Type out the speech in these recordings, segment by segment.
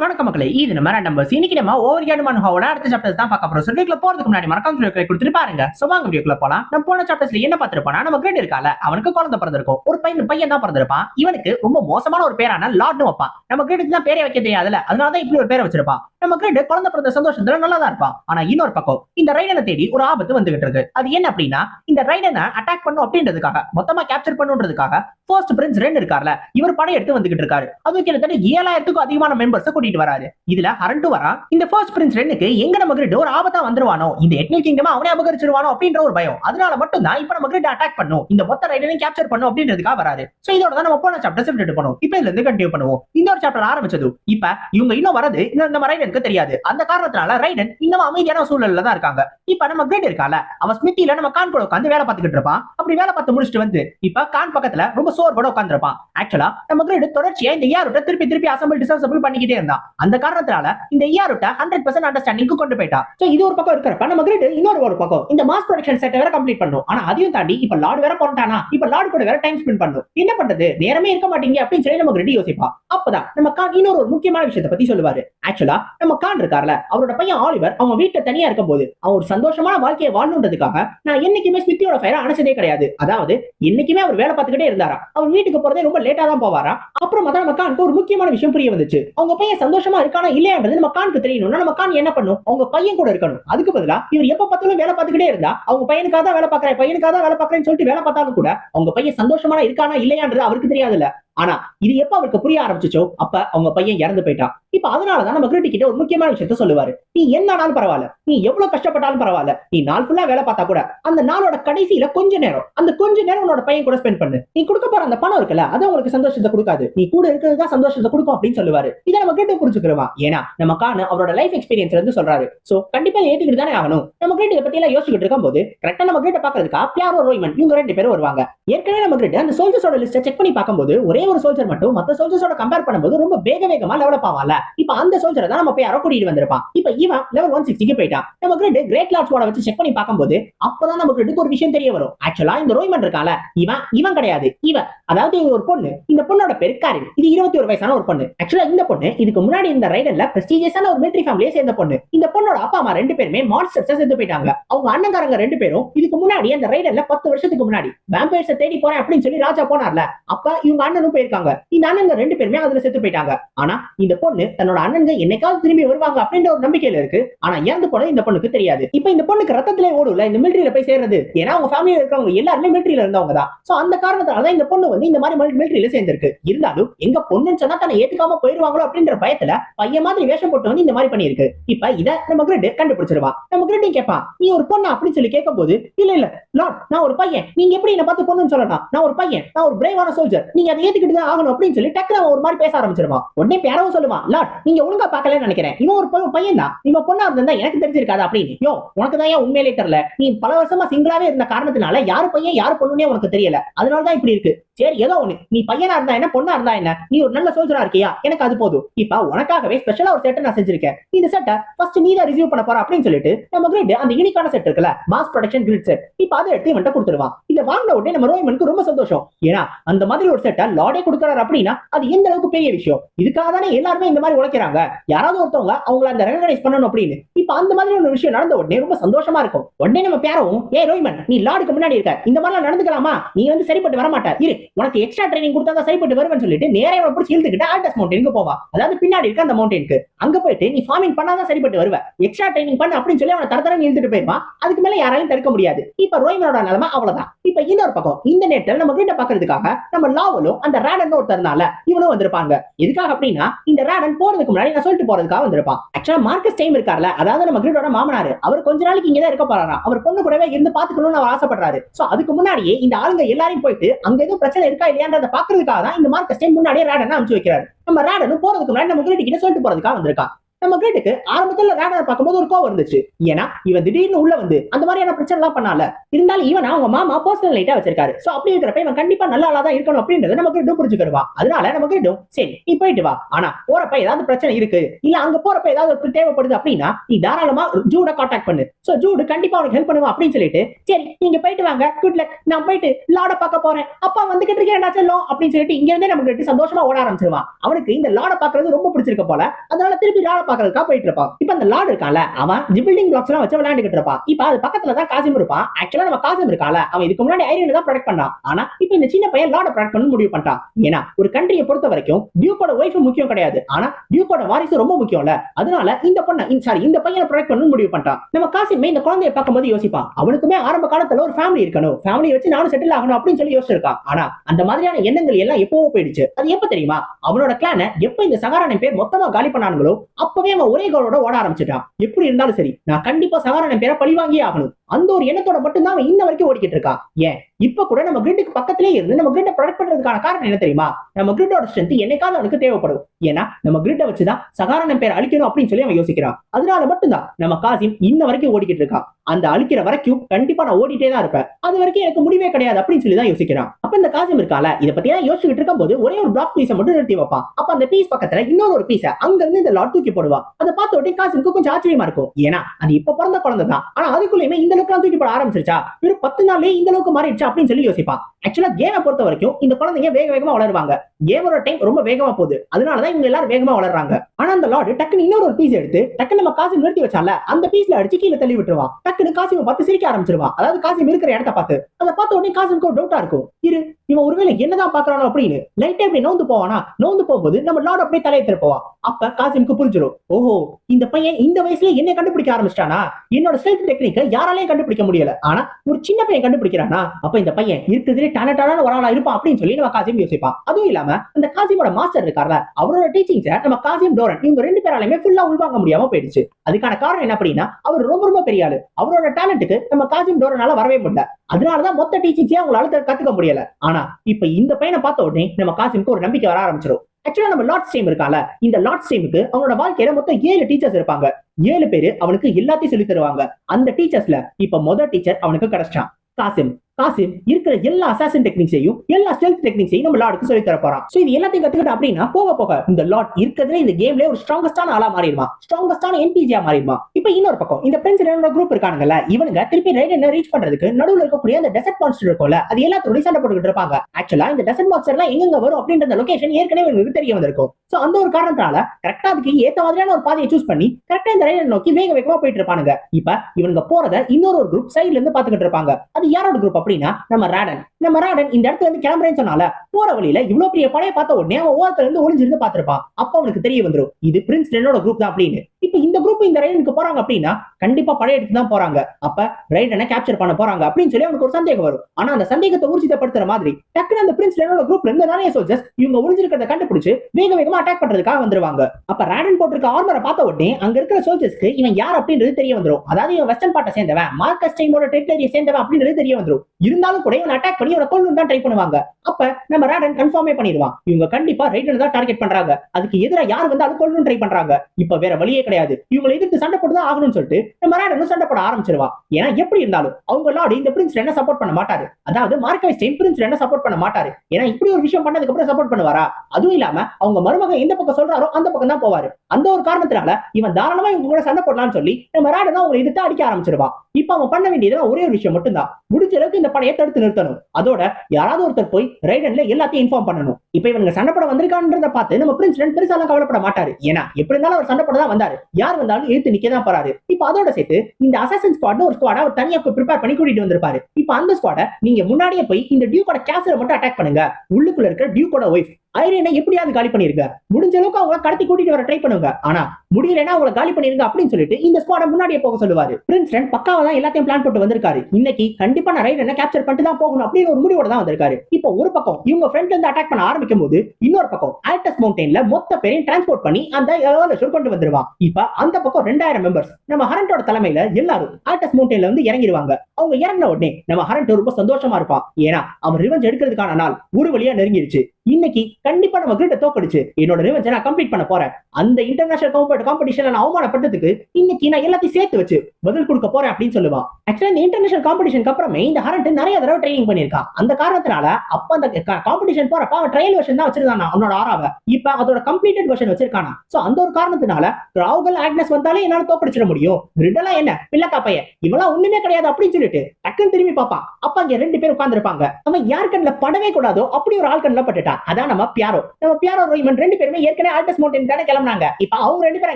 வணக்கம் மக்களே இது நம்ம நம்பர்ஸ் இன்னைக்கு நம்ம ஓவர் கேட் மனுஹாவோட அடுத்த சாப்டர்ஸ் தான் பார்க்க போறோம். சொல்லிக்கல போறதுக்கு முன்னாடி மறக்காம வீடியோக்களை கொடுத்துட்டு பாருங்க. சோ வாங்க வீடியோக்குள்ள போலாம். நம்ம போன சாப்டர்ஸ்ல என்ன பார்த்திருப்பானா நம்ம கிரேட் இருக்கால அவனுக்கு குழந்தை பிறந்திருக்கும். ஒரு பையன் பையன் தான் பிறந்திருப்பான். இவனுக்கு ரொம்ப மோசமான ஒரு பேரான லார்ட்னு வைப்பான். நம்ம கிரேட்டுக்கு தான் பேரே வைக்க தெரியாதுல அதனாலதான் இப்படி ஒரு பேரை வச்சிருப்பான். நம்ம கிரேட் குழந்தை பிறந்த சந்தோஷத்துல நல்லா தான் இருப்பான். ஆனா இன்னொரு பக்கம் இந்த ரைடனை தேடி ஒரு ஆபத்து வந்துகிட்டு இருக்கு. அது என்ன அப்படின்னா இந்த ரைடனை அட்டாக் பண்ணும் அப்படின்றதுக்காக மொத்தமா கேப்சர் பண்ணுன்றதுக்காக ஃபர்ஸ்ட் பிரின்ஸ் ரெண்டு இருக்கார்ல இவர் படம் எடுத்து வந்துகிட்டு இருக்காரு. அது கிட்டத்தட்ட ஏழாயிரத்துக்கும் அதிகமான மெம்பர்ஸ் கூட்டிட்டு வராரு. இதுல அரண்டு வரா இந்த ஃபர்ஸ்ட் பிரின்ஸ் ரெண்டுக்கு எங்க நம்ம கிரிட் ஒரு ஆபத்தா வந்துருவானோ? இந்த எட்னல் கிங்டமா அவனே அபகரிச்சிருவானோ? அப்படின்ற ஒரு பயம். அதனால மட்டும் தான் இப்ப நம்ம கிரிட் அட்டாக் பண்ணும். இந்த மொத்த ரைடனையும் கேப்சர் பண்ணும் அப்படின்றதுக்காக வராரு. சோ இதோட தான் நம்ம போன சாப்டர் செப்டேட் பண்ணுவோம் இப்ப இதுல இருந்து கண்டினியூ பண்ணுவோம். இந்த ஒரு சாப்டர் ஆரம்பிச்சது. இப்ப இவங்க இன்னும் வரது இன்னும் நம்ம ரைடனுக்கு தெரியாது. அந்த காரணத்தினால ரைடன் இன்னும் அமைதியான சூழல்ல தான் இருக்காங்க. இப்ப நம்ம கிரிட் இருக்கால அவன் ஸ்மித்தில நம்ம கான் கூட உட்காந்து வேலை பார்த்துக்கிட்டு இருப்பான் அப்படி வேலை பார்த்து முடிச்சுட்டு வந்து இப்ப கான் பக்கத்துல ரொம்ப சோர்வோட உட்காந்துருப்பான் ஆக்சுவலா நம்ம கிரிட் தொடர்ச்சியா இந்த யாருட்ட திருப்பி திருப்பி அசம்பிள் டிசம்பிள் பண்ணிக்கிட்டே இருந்தான் அந்த காரணத்தினால இந்த ஏஆர்ட்ட ஹண்ட்ரட் பர்சன்ட் அண்டர்ஸ்டாண்டிங் கொண்டு போயிட்டா. சோ இது ஒரு பக்கம் இருக்கிறப்ப நம்ம கிரிட் இன்னொரு ஒரு பக்கம். இந்த மாஸ் ப்ரொடக்ஷன் செட்டை வேற கம்ப்ளீட் பண்ணும். ஆனா அதையும் தாண்டி இப்ப லார்டு வேற போட்டானா? இப்ப லார்டு கூட வேற டைம் ஸ்பெண்ட் பண்ணும். என்ன பண்றது? நேரமே இருக்க மாட்டீங்க அப்படின்னு சொல்லி நம்ம கிரிட் யோசிப்பா. அப்பதான் நம்ம கான் இன்னொரு ஒரு முக்கியமான விஷயத்தை பத்தி சொல்லுவாரு. ஆக்சுவலா நம்ம கான் இருக்கார்ல அவரோட பையன் ஆலிவர் அவன் வீட்டுல தனியா இருக்கும் போது அவன் ஒரு சந்தோஷமான வாழ்க்கையை வாழணுன்றதுக்காக நான் என்னைக்குமே ஸ்மித்தியோட ஃபயரை அணைச்சதே கிடையாது. அதாவது என்னைக்குமே அவர் வேலை பார்த்துக்கிட்டே இருந்தாரா? அவர் வீட்டுக்கு போறதே ரொம்ப லேட்டா தான் போவாரா? அப்புறமா தான் நம்ம கானுக்கு ஒரு முக்கியமான விஷயம் புரிய வந்துச்சு. அவங்க பையன் சந்தோஷமா இருக்கானா இல்லையான்றது நம்ம கானுக்கு தெரியணும்னா நம்ம கான் என்ன பண்ணும்? அவங்க பையன் கூட இருக்கணும். அதுக்கு பதிலா இவர் எப்ப பார்த்தாலும் வேலை பார்த்துக்கிட்டே இருந்தா அவங்க பையனுக்காக தான் வேலை பார்க்கறேன் பையனுக்காக தான் வேலை பார்க்கறேன்னு சொல்லிட்டு வேலை பார்த்தாலும் கூட அவங்க பையன் சந்தோஷமான இருக்கானா இல்லையான்றது அவருக்கு தெரியாதுல்ல. ஆனா இது எப்ப அவருக்கு புரிய ஆரம்பிச்சோ அப்ப அவங்க பையன் இறந்து போயிட்டான். இப்ப அதனாலதான் நம்ம கிரிட்டி கிட்ட ஒரு முக்கியமான விஷயத்த சொல்லுவாரு. நீ என்னாலும் பரவாயில்ல. நீ எவ்வளவு கஷ்டப்பட்டாலும் பரவாயில்ல. நீ நாள் ஃபுல்லா வேலை பார்த்தா கூட அந்த நாளோட கடைசியில கொஞ்ச நேரம் அந்த கொஞ்ச நேரம் உன்னோட பையன் கூட ஸ்பெண்ட் பண்ணு. நீ கொடுக்க போற அந்த பணம் இருக்குல்ல அது உங்களுக்கு சந்தோஷத்தை கொடுக்காது. நீ கூட இருக்கிறது தான் சந்தோஷத்தை கொடுக்கும் அப்படின்னு சொல்லுவாரு. இதை நம்ம கிட்ட புரிஞ்சுக்கிறோமா? ஏன்னா நம்ம காண அவரோட லைஃப் எக்ஸ்பீரியன்ஸ்ல இருந்து சொல்றாரு. சோ கண்டிப்பா ஏத்துக்கிட்டு தானே ஆகணும்? நம்ம கிட்ட இதை பத்தி எல்லாம் யோசிச்சுட்டு இருக்கும் போது கரெக்டா நம்ம கிட்ட பாக்குறதுக்கா பியாரோ ரோய்மன் இவங்க ரெண்டு பேரும் வருவாங்க. ஏற்கனவே நம்ம கிட்ட அந்த சோல்ஜர்ஸோட லிஸ்ட்டை செக் பண்ணி பார்க்கும்போது ஒரே ஒரு சோல்ஜர் மட்டும் மற்ற சோல்ஜர்ஸோட கம்பேர் பண்ணும்போது ரொம்ப வேக வேகமா டெவலப் ஆவான்ல. இப்ப அந்த சோல்ஜரை தான் நம்ம போய் யாரோ கூட்டிட்டு வந்திருப்பான். இப்ப இவன் லெவல் ஒன் சிக்ஸ்டிக்கு போயிட்டான். நம்ம கிரிட் கிரேட் லார்ட்ஸோட வச்சு செக் பண்ணி பார்க்கும்போது அப்பதான் நம்ம கிரிட்டுக்கு ஒரு விஷயம் தெரிய வரும். ஆக்சுவலா இந்த ரோய்மன் இருக்கால இவன் இவன் கிடையாது. இவன் அதாவது ஒரு பொண்ணு இந்த பொண்ணோட பேரு காரின் இது இருபத்தி ஒரு வயசான ஒரு பொண்ணு. ஆக்சுவலா இந்த பொண்ணு இதுக்கு முன்னாடி இந்த ரைடர்ல பிரஸ்டீஜியஸான ஒரு மிலிட்டரி ஃபேமிலியை சேர்ந்த பொண்ணு. இந்த பொண்ணோட அப்பா அம்மா ரெண்டு பேருமே மான்ஸ்டர்ஸ் சேர்ந்து போயிட்டாங்க. அவங்க அண்ணங்காரங்க ரெண்டு பேரும் இதுக்கு முன்னாடி அந்த ரைடர்ல பத்து வருஷத்துக்கு முன்னாடி வேம்பையர்ஸை தேடி போறேன் அப்படின்னு சொல்லி ராஜா போனார்ல. அப்ப இவங்க அண்ணனும் போயிருக்காங்க. இந்த அண்ணங்க ரெண்டு பேருமே அதுல செத்து போயிட்டாங்க. ஆனா இந்த பொண்ணு தன்னோட அண்ணங்க என்னைக்காவது திரும்பி வருவாங்க அப்படின்ற ஒரு நம்பிக்கையில இருக்கு. ஆனா இறந்து போனது இந்த பொண்ணுக்கு தெரியாது? இப்ப இந்த பொண்ணுக்கு ரத்தத்திலே ஓடும்ல இந்த மிலிட்டரியில போய் சேர்றது? ஏன்னா அவங்க ஃபேமிலியில இருக்கவங்க எல்லாருமே மிலிட்டரியில இருந்தவங்க தான். சோ அந்த காரணத்தால தான் இந்த பொண்ணு வந்து இந்த மாதிரி மிலிட்டரியில சேர்ந்திருக்கு. இருந்தாலும் எங்க பொண்ணுன்னு சொன்னா தன்னை ஏத்துக்காம போயிருவாங்களோ அப்படின்ற பயத்துல பையன் மாதிரி வேஷம் போட்டு வந்து இந்த மாதிரி பண்ணிருக்கு இப்ப இத நம்ம கிரெட் கண்டுபிடிச்சிருவா நம்ம கிரெட்டையும் கேட்பான் நீ ஒரு பொண்ணு? அப்படின்னு சொல்லி கேட்கும் போது இல்ல இல்ல லார்ட் நான் ஒரு பையன். நீங்க எப்படி என்ன பார்த்து பொண்ணுன்னு சொல்லலாம்? நான் ஒரு பையன். நான் ஒரு பிரேவான சோல்ஜர் நீங்க அதை ஏத்துக்கிட்டு தான் ஆகணும். அப்படின்னு சொல்லி டக்குனு ஒரு மாதிரி பேச ஆரம்பிச்சிருவான். உடனே பேரவும் சொல்லுவான் நாட் நீங்க ஒழுங்கா பார்க்கலன்னு நினைக்கிறேன். இவன் ஒரு பையன் தான் இவன் பொண்ணா இருந்தா எனக்கு தெரிஞ்சிருக்காது அப்படின்னு. யோ உனக்கு தான் ஏன் உண்மையிலே தெரியல? நீ பல வருஷமா சிங்கிளாவே இருந்த காரணத்தினால யாரு பையன் யாரு பொண்ணுனே உனக்கு தெரியல. அதனாலதான் இப்படி இருக்கு. சரி ஏதோ ஒண்ணு. நீ பையனா இருந்தா என்ன பொண்ணா இருந்தா என்ன? நீ ஒரு நல்ல சோல்ஜரா இருக்கியா? எனக்கு அது போதும். இப்ப உனக்காகவே ஸ்பெஷலா ஒரு செட்டை நான் செஞ்சிருக்கேன். இந்த செட்டை ஃபர்ஸ்ட் நீ தான் ரிசீவ் பண்ண போற அப்படின்னு சொல்லிட்டு நம்ம கிரிட் அந்த யூனிக்கான செட் இருக்குல்ல மாஸ் ப்ரொடக்ஷன் கிரிட் செட் இப்ப அதை எடுத்து இவன்ட்ட கொடுத்துருவான் இதை வாங்கின உடனே நம்ம ரோய்மனுக்கு ரொம்ப சந்தோஷம். ஏன்னா அந்த மாதிரி ஒரு செட்டை லாடே கொடுக்குறாரு அப்படின்னா அது எந்த அளவுக்கு பெரிய விஷயம்? இதுக்காக தானே எல்லாருமே இந்த மாதிரி மாதிரி உழைக்கிறாங்க. யாராவது ஒருத்தவங்க அவங்கள அந்த ரெகனைஸ் பண்ணணும் அப்படின்னு. இப்ப அந்த மாதிரி ஒரு விஷயம் நடந்த உடனே ரொம்ப சந்தோஷமா இருக்கும். உடனே நம்ம பேரவும் ஏ ரோய்மன் நீ லார்டுக்கு முன்னாடி இருக்க. இந்த மாதிரிலாம் நடந்துக்கலாமா? நீ வந்து சரிப்பட்டு வர மாட்ட இரு உனக்கு எக்ஸ்ட்ரா ட்ரைனிங் கொடுத்தா தான் சரிப்பட்டு வருவேன்னு சொல்லிட்டு நேரே அவனை பிடிச்சி இழுத்துக்கிட்டு ஆல்டஸ் மவுண்டனுக்கு போவா. அதாவது பின்னாடி இருக்க அந்த மவுண்டனுக்கு அங்க போயிட்டு நீ ஃபார்மிங் பண்ணாதான் சரிப்பட்டு வருவ. எக்ஸ்ட்ரா ட்ரைனிங் பண்ண அப்படின்னு சொல்லி அவனை தரத்தரன்னு இழுத்துட்டு போயிருப்பான் அதுக்கு மேல யாராலையும் தடுக்க முடியாது. இப்ப ரோய்மனோட நிலைமை அவ்வளவுதான். இப்ப இன்னொரு பக்கம் இந்த நேரத்தில் நம்ம கிட்ட பாக்குறதுக்காக நம்ம லாவலும் அந்த ரேடன் ஒருத்தர்னால இவனும் வந்திருப்பாங்க. எதுக்காக அப்படின்னா இந்த ரேடன் போறதுக்கு முன்னாடி நான் சொல்லிட்டு போறதுக்காக வந்திருப்பான். ஆக்சுவலா மார்க்கஸ் டைம் இருக்கார்ல அதாவது நம்ம கிரீடோட மாமனாரு. அவர் கொஞ்ச நாளைக்கு இங்கதான் இருக்க போறாரா அவர் பொண்ணு கூடவே இருந்து பாத்துக்கணும்னு அவர் ஆசைப்படுறாரு. சோ அதுக்கு முன்னாடியே இந்த ஆளுங்க எல்லாரையும் போயிட்டு அங்க எதுவும் பிரச்சனை இருக்கா இல்லையான்றத பாக்குறதுக்காக தான் இந்த மார்க்கஸ் டைம் முன்னாடியே ரேடனை அனுப்பிச்சு வைக்கிறாரு. நம்ம ரேடனும் போறதுக்கு முன்னாடி நம்ம கிரீடி கிட்ட சொல்லிட்டு போறதுக்காக வந்திருக்கான். நம்ம கேட்டுக்கு ஆரம்பத்துல ரேடர் பார்க்கும்போது ஒரு கோவம் இருந்துச்சு. ஏன்னா இவன் திடீர்னு உள்ள வந்து அந்த மாதிரியான பிரச்சனை எல்லாம் பண்ணால. இருந்தாலும் இவன் அவங்க மாமா பர்சனல் லைட்டா வச்சிருக்காரு. சோ அப்படி இருக்கிறப்ப இவன் கண்டிப்பா நல்ல ஆளா தான் இருக்கணும் அப்படின்றது நம்ம கிட்ட புரிஞ்சுக்கிடுவா அதனால நம்ம கிட்ட சரி நீ போயிட்டு வா. ஆனா போறப்ப ஏதாவது பிரச்சனை இருக்கு. இல்ல அங்க போறப்ப ஏதாவது தேவைப்படுது அப்படின்னா நீ தாராளமா ஜூட காண்டாக்ட் பண்ணு. சோ ஜூடு கண்டிப்பா அவனுக்கு ஹெல்ப் பண்ணுவா அப்படின்னு சொல்லிட்டு சரி நீங்க போயிட்டு வாங்க. குட் லக் நான் போயிட்டு லாட பார்க்க போறேன். அப்பா வந்துகிட்டு இருக்கேன் என்ன செல்லும் அப்படின்னு சொல்லிட்டு இங்க இருந்தே நம்ம கிட்ட சந்தோஷமா ஓட ஆரம்பிச்சிருவான். அவனுக்கு இந்த லாட பாக்குறது ரொம்ப பிடிச்சிருக்க போல. அதனால திருப்பி லாட பாக்குறதுக்கா போயிட்டு இருப்பான் இப்ப அந்த லார்டு இருக்கான்ல அவன் பில்டிங் பிளாக்ஸ் எல்லாம் வச்சு விளையாண்டுகிட்டு இருப்பான். இப்ப அது பக்கத்துல தான் காசிம் இருப்பான். ஆக்சுவலா நம்ம காசிம் இருக்கால அவன் இதுக்கு முன்னாடி ஐரியன் தான் ப்ரொடெக்ட் பண்ணான் ஆனா இப்ப இந்த சின்ன பையன் லார்ட ப்ரொடெக்ட் பண்ண முடிவு பண்ணிட்டான். ஏன்னா ஒரு கண்ட்ரியை பொறுத்த வரைக்கும் டியூக்கோட ஒய்ஃப் முக்கியம் கிடையாது. ஆனா டியூக்கோட வாரிசு ரொம்ப முக்கியம்ல. அதனால இந்த பொண்ணை சாரி இந்த பையனை ப்ரொடெக்ட் பண்ண முடிவு பண்ணிட்டான். நம்ம காசிமே இந்த குழந்தைய பார்க்கும்போது யோசிப்பான். அவனுக்குமே ஆரம்ப காலத்துல ஒரு ஃபேமிலி இருக்கணும். ஃபேமிலியை வச்சு நானும் செட்டில் ஆகணும் அப்படின்னு சொல்லி யோசிச்சிருக்கான். ஆனா அந்த மாதிரியான எண்ணங்கள் எல்லாம் எப்பவோ போயிடுச்சு. அது எப்ப தெரியுமா? அவனோட கிளான எப்ப இந்த சகாரான பேர் மொத்தமா காலி பண்ணானுங்களோ அப்ப அப்பவே அவன் ஒரே கோலோட ஓட ஆரம்பிச்சிட்டான். எப்படி இருந்தாலும் சரி நான் கண்டிப்பா சகாரன் பேரை பழி வாங்கியே ஆகணும். அந்த ஒரு எண்ணத்தோட மட்டும்தான் அவன் இன்ன வரைக்கும் ஓடிக்கிட்டு இருக்கான் ஏன்? இப்ப கூட நம்ம கிரிட்டுக்கு பக்கத்திலே இருந்து நம்ம கிரிட்டை ப்ரொடக்ட் பண்றதுக்கான காரணம் என்ன தெரியுமா? நம்ம கிரிட்டோட ஸ்ட்ரென்த் என்னைக்காவது அவனுக்கு தேவைப்படும். ஏன்னா நம்ம கிரிட்டை வச்சுதான் சகாரண பேர் அழிக்கணும் அப்படின்னு சொல்லி அவன் யோசிக்கிறான். அதனால மட்டும்தான் நம்ம காசிம் இன்ன வரைக்கும் ஓடிக்கிட்டு இருக்கான் அந்த அழிக்கிற வரைக்கும் கண்டிப்பா நான் ஓடிட்டே தான் இருப்பேன். அது வரைக்கும் எனக்கு முடிவே கிடையாது அப்படின்னு சொல்லி தான் யோசிக்கிறான். அப்ப இந்த காசிம் இருக்கால இதை பத்தி எல்லாம் யோசிச்சுட்டு இருக்கும்போது ஒரே ஒரு பிளாக் பீஸை மட்டும் நிறுத்தி வைப்பான். அப்ப அந்த பீஸ் பக்கத்துல இன்னொரு ஒரு பீஸை அங்க இருந்து இந்த லாட் தூக்கி போடுவான். அதை பார்த்த உடனே காசிமுக்கு கொஞ்சம் ஆச்சரியமா இருக்கும். ஏன்னா அது இப்ப பிறந்த குழந்தை தான் ஆனா அதுக்குள்ளயுமே இந்த அளவுக்கு தூக்கி போட ஆரம்பிச்சிருச்சா? வெறும் பத்து நாள்லயே இந்த அளவுக்கு மாறிடுச்சு அப்படின்னு சொல்லி யோசிப்பான் ஆக்சுவலா கேமை பொறுத்த வரைக்கும் இந்த குழந்தைங்க வேக வேகமா வளருவாங்க. கேமோட டைம் ரொம்ப வேகமா போகுது. அதனாலதான் இவங்க எல்லாரும் வேகமா வளர்றாங்க. ஆனா அந்த லார்டு டக்குன்னு இன்னொரு ஒரு பீஸ் எடுத்து டக்குன்னு நம்ம காசு நிறுத்தி வச்சால அந்த பீஸ்ல அடிச்சு கீழே தள்ளி விட்டுருவான். டக்குன்னு காசிமை பார்த்து சிரிக்க ஆரம்பிச்சிருவான். அதாவது காசிம் இருக்கிற இடத்த பார்த்து அதை பார்த்த உடனே காசுக்கு ஒரு டவுட்டா இருக்கும். இரு இவன் ஒருவேளை என்னதான் பாக்குறானோ அப்படின்னு லைட்டா இப்படி நோந்து போவானா? நோந்து போகும்போது நம்ம லார்டு அப்படியே தலையை திருப்புவான் அப்ப காசிமுக்கு புரிஞ்சிடும் ஓஹோ இந்த பையன் இந்த வயசுல என்ன கண்டுபிடிக்க ஆரம்பிச்சிட்டானா? என்னோட செல்ஃப் டெக்னிக்கை யாராலையும் கண்டுபிடிக்க முடியல. ஆனா ஒரு சின்ன பையன் கண்டுபிடிக்கிறானா? அப்ப இந்த பையன் இருக்கிறதுலே டேலண்டான ஒரு ஆளா இருப்பான் அப்படின்னு சொல்லி நம்ம காசியம் யோசிப்பான். அதுவும் இல்லாம அந்த காசியோட மாஸ்டர் இருக்கார்ல அவரோட டீச்சிங்ஸை நம்ம காசியம் டோரன் இவங்க ரெண்டு பேராலையுமே ஃபுல்லா உள்வாங்க முடியாம போயிடுச்சு. அதுக்கான காரணம் என்ன அப்படின்னா அவர் ரொம்ப ரொம்ப பெரிய ஆளு. அவரோட டேலண்ட்டுக்கு நம்ம காசிம் டோரனால வரவே முடியல. அதனாலதான் மொத்த டீச்சிங்ஸே அவங்களால கத்துக்க முடியல. ஆனா இப்ப இந்த பையனை பார்த்த உடனே நம்ம காசிமுக்கு ஒரு நம்பிக்கை வர ஆரம்பிச்சிடும் ஆக்சுவலா நம்ம லார்ட் சேம் இருக்கால இந்த லார்ட் சேமுக்கு அவனோட வாழ்க்கையில மொத்தம் ஏழு டீச்சர்ஸ் இருப்பாங்க. ஏழு பேரு அவனுக்கு எல்லாத்தையும் சொல்லி தருவாங்க. அந்த டீச்சர்ஸ்ல இப்ப மொதல் டீச்சர் அவனுக்கு கிடைச்சான் காசிம் காசு இருக்கிற எல்லா அசாசன் டெக்னிக்ஸையும் எல்லா ஸ்டெல்த் டெக்னிக்ஸையும் நம்ம லார்டுக்கு சொல்லி தர சோ இது எல்லாத்தையும் கத்துக்கிட்ட அப்படின்னா போக போக இந்த லார்ட் இருக்கிறதுல இந்த கேம்ல ஒரு ஸ்ட்ராங்கஸ்டான ஆளா மாறிடுமா ஸ்ட்ராங்கஸ்டான என்பிஜியா மாறிடுமா இப்ப இன்னொரு பக்கம் இந்த பிரெஞ்சு ரெனோட குரூப் இருக்கானுங்கல்ல இவனுங்க திருப்பி ரைட் ரீச் பண்றதுக்கு நடுவுல இருக்கக்கூடிய அந்த டெசர்ட் மான்ஸ்டர் இருக்கும்ல அது எல்லாத்தோடய சண்டை போட்டுக்கிட்டு இருப்பாங்க. ஆக்சுவலா இந்த டெசர்ட் மான்ஸ்டர் எல்லாம் எங்க வரும் அப்படின்ற லொகேஷன் ஏற்கனவே உங்களுக்கு தெரிய வந்திருக்கும். சோ அந்த ஒரு காரணத்தால கரெக்டா அதுக்கு ஏத்த மாதிரியான ஒரு பாதையை சூஸ் பண்ணி கரெக்டா இந்த ரைடர் நோக்கி வேக வேகமா போயிட்டு இருப்பானுங்க. இப்ப இவங்க போறத இன்னொரு ஒரு குரூப் சைடுல இருந்து பாத்துக்கிட்டு இருப்பாங்க. அது யாரோட குரூப் அப்படின்னா நம்ம ராடன். நம்ம ராடன் இந்த இடத்துல இருந்து கிளம்புறேன்னு சொன்னால போற வழியில இவ்வளவு பெரிய படையை பார்த்த உடனே அவன் ஓரத்துல இருந்து ஒளிஞ்சிருந்து பாத்திருப்பான் அப்ப அவனுக்கு தெரிய வந்துரும் இது பிரின்ஸ் ரெனோட குரூப் தான் அப்படின்னு. இப்ப இந்த குரூப் இந்த ரைடனுக்கு போறாங்க அப்படின்னா கண்டிப்பா பழைய எடுத்து தான் போறாங்க. அப்ப ரைடனை கேப்சர் பண்ண போறாங்க அப்படின்னு சொல்லி அவனுக்கு ஒரு சந்தேகம் வரும். ஆனா அந்த சந்தேகத்தை ஊர்ஜிதப்படுத்துற மாதிரி டக்குனு அந்த பிரின்ஸ் ரெனோட குரூப்ல இருந்து நிறைய சோல்ஜர்ஸ் இவங்க ஒளிஞ்சிருக்கிறத கண்டுபிடிச்சு வேக வேகமா அட்டாக் பண்றதுக்காக வந்துருவாங்க. அப்ப ராடன் போட்டிருக்க ஆர்மரை பார்த்த உடனே அங்க இருக்கிற சோல்ஜர்ஸ்க்கு இவன் யார் அப்படின்றது தெரிய வந்துரும். அதாவது இவன் வெஸ்டர்ன் பாட்டை சேர்ந்தவன் மார்க்கஸ் டைமோட டெரிட்டரியை சேர்ந்தவன் அப்படின்றது தெரிய வந்துரும். இருந்தாலும் கூட இவன் அட்டாக் பண்ணி இவனை கொண்டு தான் ட்ரை பண்ணுவாங்க. அப்ப நம்ம ராடன் கன்ஃபார்மே பண்ணிடுவான். இவங்க கண்டிப்பா ரைடன் தான் டார்கெட் பண்றாங்க. அதுக்கு எதிராக யார் வந்தாலும் கொள்ளணும் ட்ரை பண்றாங்க. இப்ப வேற வழியே கிடையாது. இவங்களை எதிர்த்து சண்டை போட்டு தான் ஆகணும்னு சொல்லிட்டு நம்ம ராடனும் சண்டை போட ஆரம்பிச்சிருவான். ஏன்னா எப்படி இருந்தாலும் அவங்க லார்டு இந்த பிரின்ஸ் என்ன சப்போர்ட் பண்ண மாட்டாரு. அதாவது மார்க்கஸ் டைம் பிரின்ஸ் என்ன சப்போர்ட் பண்ண மாட்டாரு. ஏன்னா இப்படி ஒரு விஷயம் பண்ணதுக்கு அப்புறம் சப்போர்ட் பண்ணுவாரா? அதுவும் இல்லாம அவங்க மருமகன் எந்த பக்கம் சொல்றாரோ அந்த பக்கம் தான் போவாரு. அந்த ஒரு காரணத்தினால இவன் தாராளமா இவங்க கூட சண்டை போடலாம்னு சொல்லி நம்ம ராடன் அவங்களை எதிர்த்து அடிக்க ஆரம்பிச்சிருவான். இப்ப அவன் பண்ண வேண்டியது ஒரே ஒரு விஷயம் மட்டும்தான். முடிஞ்ச அளவுக்கு இந்த படையை தடுத்து நிறுத்தணும். அதோட யாராவது ஒருத்தர் போய் ரைடன்ல எல்லாத்தையும் இன்ஃபார்ம் பண்ணணும். இப்ப இவங்க சண்டை படம் வந்திருக்கான்றத பார்த்து நம்ம பிரின்ஸ் ரெண்டு பெருசாலாம் கவலைப்பட மாட்டாரு. ஏன்னா எப்படி இருந்தாலும் அவர் சண்டை போட தான் வந்தாரு. யார் வந்தாலும் எழுத்து நிக்க தான் போறாரு. இப்ப அதோட சேர்த்து இந்த அசாசன் ஸ்குவாட் ஒரு ஸ்குவாட அவர் தனியா ப்ரிப்பேர் பண்ணி கூட்டிட்டு வந்திருப்பாரு. இப்ப அந்த ஸ்குவாட நீங்க முன்னாடியே போய் இந்த டியூக்கோட கேசரை மட்டும் அட்டாக் பண்ணுங்க. உள்ளுக்குள்ள இருக்க டியூக்கோட ஒய்ஃப் ஐரியனை எப்படியாவது காலி பண்ணிருங்க. முடிஞ்ச அளவுக்கு அவங்க கடத்தி கூட்டிட்டு வர ட்ரை பண்ணுங்க. ஆனா முடியலன்னா அவங்களை காலி பண்ணிருங்க அப்படின்னு சொல்லிட்டு இந்த ஸ்குவாட முன்னாடியே போக சொல்லுவாரு. பிரின்ஸ்டன் பக்காவா தான் எல்லாத்தையும் பிளான் போட்டு வந்திருக்காரு. இன்னைக்கு கண்டிப்பா நான் ரைடனை கேப்சர் பண்ணிட்டு தான் போகணும் அப்படின்னு ஒரு முடிவோட தான் வந்திருக்காரு. இப்போ ஒரு பக்கம் இவங்க ஃப்ரெண்ட்ல இருந்து அட்டாக் பண்ண ஆரம்பிக்கும் போது இன்னொரு பக்கம் ஆல்டஸ் மவுண்டன்ல மொத்த பேரையும் டிரான்ஸ்போர்ட் பண்ணி அந்த ஏழு கொண்டு வந்துருவான். இப்ப அந்த பக்கம் ரெண்டாயிரம் மெம்பர்ஸ் நம்ம ஹரண்டோட தலைமையில எல்லாரும் ஆல்டஸ் மவுண்டன்ல வந்து இறங்கிடுவாங்க அவங்க இறங்கின உடனே நம்ம ஹரண்ட் ரொம்ப சந்தோஷமா இருப்பான். ஏன்னா அவன் ரிவெஞ்ச் எடுக்கிறதுக்கான நாள் ஒரு வழியா நெருங்கிருச்சு. இன்னைக்கு கண்டிப்பா நம்ம கிட்ட தோக்கடிச்சு என்னோட ரிவெஞ்ச நான் கம்ப்ளீட் பண்ண போறேன். அந்த இன்டர்நேஷனல் காம்படிஷன்ல நான் அவமானப்பட்டதுக்கு இன்னைக்கு நான் எல்லாத்தையும் சேர்த்து வச்சு பதில் கொடுக்க போறேன் அப்படின்னு சொல்லுவான் ஆக்சுவலா இந்த இன்டர்நேஷனல் காம்படிஷனுக்கு அப்புறமே இந்த ஹரண்ட் நிறைய தடவை ட்ரைனிங் பண்ணிருக்கான் அந்த காரணத்தினால அப்ப அந்த காம்படிஷன் போறப்ப அவன் ட்ரையல் வெர்ஷன் தான் வச்சிருந்தானா அவனோட ஆறாவை. இப்ப அதோட கம்ப்ளீட்டட் வெர்ஷன் வச்சிருக்கானா. சோ அந்த ஒரு காரணத்தினால ராகுல் ஆக்னஸ் வந்தாலே என்னால தோப்பிடிச்சிட முடியும். கிரிடெல்லாம் என்ன? பிள்ளக்கா பையன். இவெல்லாம் ஒண்ணுமே கிடையாது அப்படின்னு சொல்லிட்டு டக்குன்னு திரும்பி பார்ப்பான். அப்ப அங்க ரெண்டு பேர் உட்காந்துருப்பாங்க அவன் யார் கண்ணில் படவே கூடாதோ அப்படி ஒரு ஆள் கண்ணில் பட்டுட்டான். அதான் நம்ம பியாரோ நம்ம பியாரோ ரோய்மன் ரெண்டு பேருமே ஏற்கனவே ஆல்டஸ் மவுண்டன் தானே கிளம்புனாங்க. இப்ப அவங்க ரெண்டு பேரும்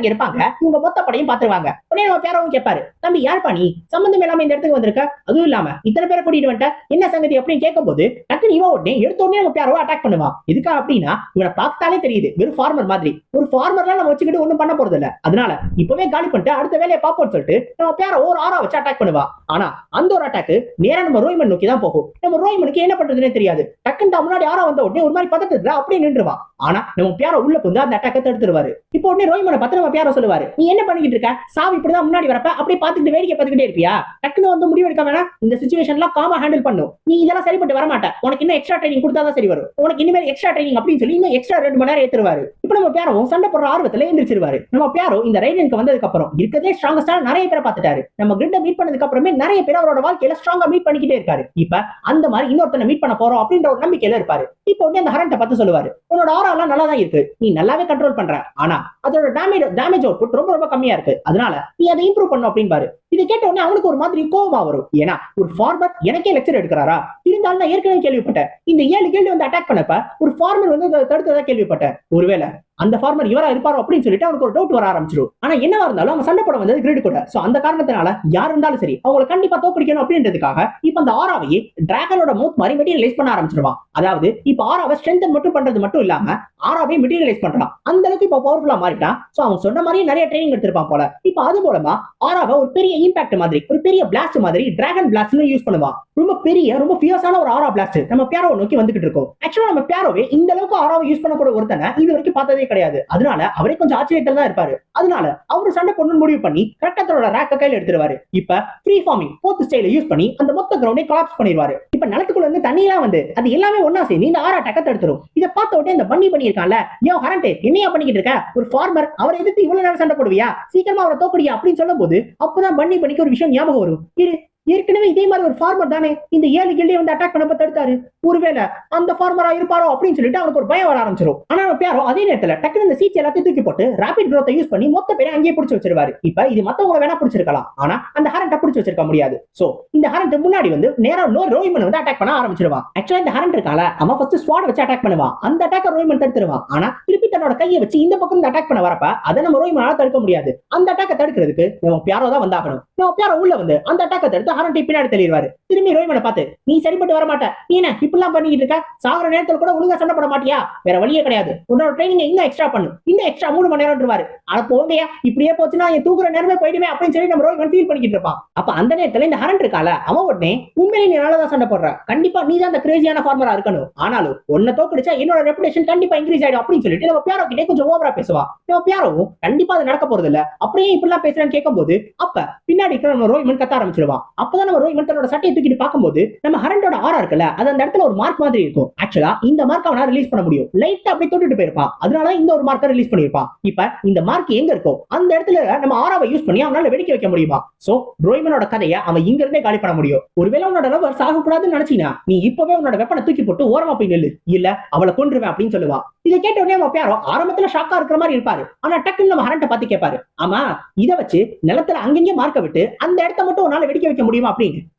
அங்க இருப்பாங்க. இவங்க மொத்த படையும் பாத்துருவாங்க உடனே நம்ம பேரவும் கேட்பாரு தம்பி யார்ப்பா நீ? சம்பந்தம் இல்லாம இந்த இடத்துக்கு வந்திருக்க? அதுவும் இல்லாம இத்தனை பேரை கூட்டிட்டு வந்துட்ட? என்ன சங்கதி அப்படின்னு கேட்கும்போது டக்குனு இவன் உடனே எடுத்த உடனே நம்ம பியாரோ அட்டாக் பண்ணுவான். இதுக்கா அப்படின்னா இவனை பார்த்தாலே தெரியுது வெறும் ஃபார்மர் மாதிரி. ஒரு ஃபார்மர்லாம் நம்ம வச்சுக்கிட்டு ஒண்ணும் பண்ண போறது இல்ல. அதனால இப்பவே காலி பண்ணிட்டு அடுத்த வேலையை பார்ப்போம்னு சொல்லிட்டு நம்ம பேர ஒரு ஆறா வச்சு அட்டாக் பண்ணுவா ஆனா அந்த ஒரு அட்டாக் நேரா நம்ம ரோய்மன் நோக்கி தான் போகும். நம்ம ரோய்மனுக்கு என்ன பண்றதுனே தெரியாது. டக்குன்னு தான் முன்னாடி ஆறா வந்த உடனே ஒரு மாதிரி பதட்டத்துல அப்படியே நின்றுவான். ஆனா நம்ம பேர உள்ள வந்து அந்த அட்டாக்கை தடுத்துருவாரு. இப்போ உடனே ரோய்மனை பத்திரமா பேர சொல்லுவாரு. நீ என்ன பண்ணிக்கிட்டு இருக்க? சாவி இப்படிதான் முன்னாடி வரப்ப அப்படியே பாத்துக்கிட்டு வேடிக்கை பார்த்துக்கிட்டே இருப்பியா? டக்குன்னு வந்து முடிவு எடுக்க வேணாம். இந்த சுச்சுவேஷன்லாம் காமா ஹேண்டில் பண்ணும். நீ இதெல்லாம் சரிப்பட்டு வர மாட்டேன் உனக்கு இன்னும் எக்ஸ்ட்ரா ட்ரைனிங் கொடுத்தா தான் சரி வரும். உனக்கு இனிமேல் எக்ஸ்ட்ரா ட்ரைனிங் அப்படின்னு சொல்லி இன்னும் எக்ஸ்ட்ரா ரெண்டு மணி நேரம் ஏத்துருவாரு. இப்ப நம்ம பேரவும் சண்டை போடுற ஆர்வத்துல எந்திரிச்சிருவாரு. நம்ம பேரோ இந்த ரைடனுக்கு வந்ததுக்கு அப்புறம் இருக்கதே ஸ்ட்ராங்கஸ்டா நிறைய பேரை பார்த்துட்டாரு. நம்ம கிரிட்ட மீட் பண்ணதுக்கு அப்புறமே நிறைய பேர் அவரோட வாழ்க்கையில ஸ்ட்ராங்கா மீட் பண்ணிக்கிட்டே இருக்காரு. இப்ப அந்த மாதிரி இன்னொருத்தனை மீட் பண்ண போறோம் அப்படின்ற ஒரு நம்பிக்கையில இருப்பாரு. இப்போ உடனே அந்த ஹரண்ட பார்த்து சொல்லுவாரு. உன்னோட ஆறாலாம் நல்லா தான் இருக்கு. நீ நல்லாவே கண்ட்ரோல் பண்ற. ஆனா அதோட டேமேஜ் டேமேஜ் அவுட்புட் ரொம்ப ரொம்ப கம்மியா இருக்கு. அதனால நீ அதை இம்ப்ரூவ் பண்ணும் அப்படின்பாரு இதை கேட்ட உடனே அவனுக்கு ஒரு மாதிரி கோவமா வரும். ஏன்னா ஒரு ஃபார்மர் எனக்கே லெக்சர் எடுக்கிறாரா? இருந்தாலும் நான் ஏற்கனவே கேள்விப்பட்டேன். இந்த ஏழு கேள்வி வந்து அட்டாக் பண்ணப்ப ஒரு ஃபார்மர் வந்து தடுத்ததா கேள்விப்பட்டேன். ஒருவேளை அந்த ஃபார்மர் இவரா இருப்பாரோ அப்படின்னு சொல்லிட்டு அவனுக்கு ஒரு டவுட் வர ஆரம்பிச்சிடும். ஆனா என்னவா இருந்தாலும் அவன் சண்டை போட வந்தது கிரேட் கூட. சோ அந்த காரணத்தினால யார் இருந்தாலும் சரி அவங்களை கண்டிப்பா தோப்பிடிக்கணும் அப்படின்றதுக்காக இப்ப அந்த ஆறாவையே டிராகனோட மவுத் மாதிரி மெட்டீரியலைஸ் பண்ண ஆரம்பிச்சிருவான். அதாவது இப்ப ஆறாவை ஸ்ட்ரென்தன் மட்டும் பண்றது மட்டும் இல்லாம ஆறாவே மெட்டீரியலைஸ் பண்றான். அந்த அளவுக்கு இப்ப பவர்ஃபுல்லா மாறிட்டான் சோ அவன் சொன்ன மாதிரியே நிறைய ட்ரைனிங் எடுத்திருப்பான் போல. இப்ப அது மூலமா ஆறாவை ஒரு பெரிய இம்பாக்ட் மாதிரி ஒரு பெரிய பிளாஸ்ட் மாதிரி டிராகன் பிளாஸ்ட்னு யூஸ் பண்ணுவான். ரொம்ப பெரிய ரொம்ப ஃபியர்ஸான ஒரு ஆரா பிளாஸ்ட் நம்ம பேரோவை நோக்கி வந்துகிட்டு இருக்கோம். ஆக்சுவலா நம்ம பேரோவே இந்த அளவுக்கு ஆராவை யூஸ் பண்ணக்கூடிய ஒருத்தனை இது வரைக்கும் பார்த்ததே கிடையாது. அதனால அவரே கொஞ்சம் ஆச்சரியத்தில் தான் இருப்பாரு. அதனால அவரு சண்டை பொண்ணு முடிவு பண்ணி கட்டத்தோட ரேக்க கையில் எடுத்துருவாரு. இப்ப ஃப்ரீ ஃபார்மிங் போர்த் ஸ்டைல யூஸ் பண்ணி அந்த மொத்த கிரவுண்டை கலாப்ஸ் பண்ணிடுவாரு இப்ப நிலத்துக்குள்ள இருந்து தண்ணியெல்லாம் வந்து அது எல்லாமே ஒன்னா சேர்ந்து இந்த ஆறா டக்கத்தை எடுத்துரும். இதை பார்த்த உடனே இந்த பண்ணி பண்ணியிருக்கான்ல யோ ஹரண்ட் என்னையா பண்ணிக்கிட்டு இருக்க? ஒரு ஃபார்மர் அவரை எதிர்த்து இவ்வளவு நேரம் சண்டை போடுவியா? சீக்கிரமா அவரை தோக்கடியா? அப்படின்னு சொல்லும் போது அப்பதான் பண்ணி பண்ணிக்கு ஒரு விஷயம் ஞாபகம் வரும். இரு ஏற்கனவே இதே மாதிரி ஒரு ஃபார்மர் தானே இந்த ஏழு கில்லையை வந்து அட்டாக் பண்ணப்ப தடுத்தாரு. ஒருவேளை அந்த ஃபார்மரா இருப்பாரோ அப்படின்னு சொல்லிட்டு அவனுக்கு ஒரு பயம் வர ஆரம்பிச்சிடும் ஆனா அவன் பேரோ அதே நேரத்துல டக்குனு இந்த சீட்ஸ் எல்லாத்தையும் தூக்கி போட்டு ராபிட் growth யூஸ் பண்ணி மொத்த பேரை அங்கேயே பிடிச்சி வச்சிருவாரு. இப்ப இது மத்தவங்க வேணா பிடிச்சிருக்கலாம். ஆனா அந்த ஹரண்ட பிடிச்சி வச்சிருக்க முடியாது. சோ இந்த ஹரண்ட் முன்னாடி வந்து நேரம் நோ ரோய்மன் வந்து அட்டாக் பண்ண ஆரம்பிச்சிருவான். ஆக்சுவலா இந்த ஹரண்ட் இருக்கால அவன் ஃபர்ஸ்ட் ஸ்வாட் வச்சு அட்டாக் பண்ணுவான். அந்த அட்டாக்க ரோய்மன் தடுத்துருவான். ஆனா திருப்பி தன்னோட கையை வச்சு இந்த பக்கம் இந்த அட்டாக் பண்ண வரப்ப அதை நம்ம ரோய்மனால தடுக்க முடியாது. அந்த அட்டாக்க தடுக்கிறதுக்கு நம்ம பியாரோ தான் வந்தாகணும். நம்ம பியாரோ உள்ள வந்து அந்த அட்டாக்க தடுத்து ஹரண்டை பின்னாடி தெளிவாரு திரும்பி ரோஹிமனை பார்த்து நீ சரிப்பட்டு வர மாட்ட நீ என்ன இப்படிலாம் பண்ணிக்கிட்டு இருக்க? சாகுற நேரத்தில் கூட ஒழுங்கா சண்டை போட மாட்டியா? வேற வழியே கிடையாது. உன்னோட ட்ரைனிங் இன்னும் எக்ஸ்ட்ரா பண்ணு. இன்னும் எக்ஸ்ட்ரா மூணு மணி நேரம் இருவாரு அட போங்கயா இப்படியே போச்சுன்னா என் தூக்குற நேரமே போயிடுமே அப்படின்னு சொல்லி நம்ம ரோஹிமன் ஃபீல் பண்ணிக்கிட்டு இருப்பான். அப்ப அந்த நேரத்துல இந்த ஹரன் இருக்கால அவன் உடனே உண்மையிலே நீ நல்லதான் சண்டை போடுற. கண்டிப்பா நீ தான் அந்த கிரேசியான ஃபார்மரா இருக்கணும். ஆனாலும் உன்னை தோக்கடிச்சா என்னோட ரெப்புடேஷன் கண்டிப்பா இன்க்ரீஸ் ஆயிடும் அப்படின்னு சொல்லிட்டு நம்ம பியாரோ கிட்டே கொஞ்சம் ஓவரா பேசுவா நம்ம பியாரோவும் கண்டிப்பா அது நடக்க போறது இல்ல அப்படியே இப்படிலாம் பேசுறேன்னு கேட்கும் போது அப்ப பின்னாடி இருக்கிற நம்ம ரோஹிமன் கத்த ஆரம்பிச்சிருவான். அப்பதான் நம்ம ரோஹிமன் சட்டையை தூக்கிட்டு பார்க்கும்போது நம்ம ஹரண்டோட ஆரா இருக்குல்ல அது அந்த இடத்துல ஒரு மார்க் மாதிரி இருக்கும். ஆக்சுவலா இந்த மார்க் அவனா ரிலீஸ் பண்ண முடியும். லைட்டா அப்படி தொட்டுட்டு போயிருப்பான். அதனால இந்த ஒரு மார்க்கை ரிலீஸ் பண்ணிருப்பான் இப்ப இந்த மார்க் எங்க இருக்கோ அந்த இடத்துல நம்ம ஆராவை யூஸ் பண்ணி அவனால வெடிக்க வைக்க முடியுமா? சோ ரோய்மனோட கதையை அவன் இங்க இருந்தே காலி பண்ண முடியும். ஒருவேளை உன்னோட லவர் சாகக்கூடாதுன்னு நினைச்சீனா நீ இப்பவே உன்னோட வெப்பனை தூக்கி போட்டு ஓரமா போய் நெல்லு. இல்ல அவளை கொண்டுருவேன் அப்படின்னு சொல்லுவா. இதை கேட்ட உடனே அவன் பேரோ ஆரம்பத்துல ஷாக்கா இருக்கிற மாதிரி இருப்பாரு. ஆனா டக்குன்னு நம்ம ஹரண்ட பார்த்து கேட்பாரு ஆமா இதை வச்சு நிலத்துல அங்கங்க மார்க்க விட்டு அந்த இடத்த மட்டும் உன்னால வெடிக்க வைக்க முடியும்? அப்படின்னு ஆஹ்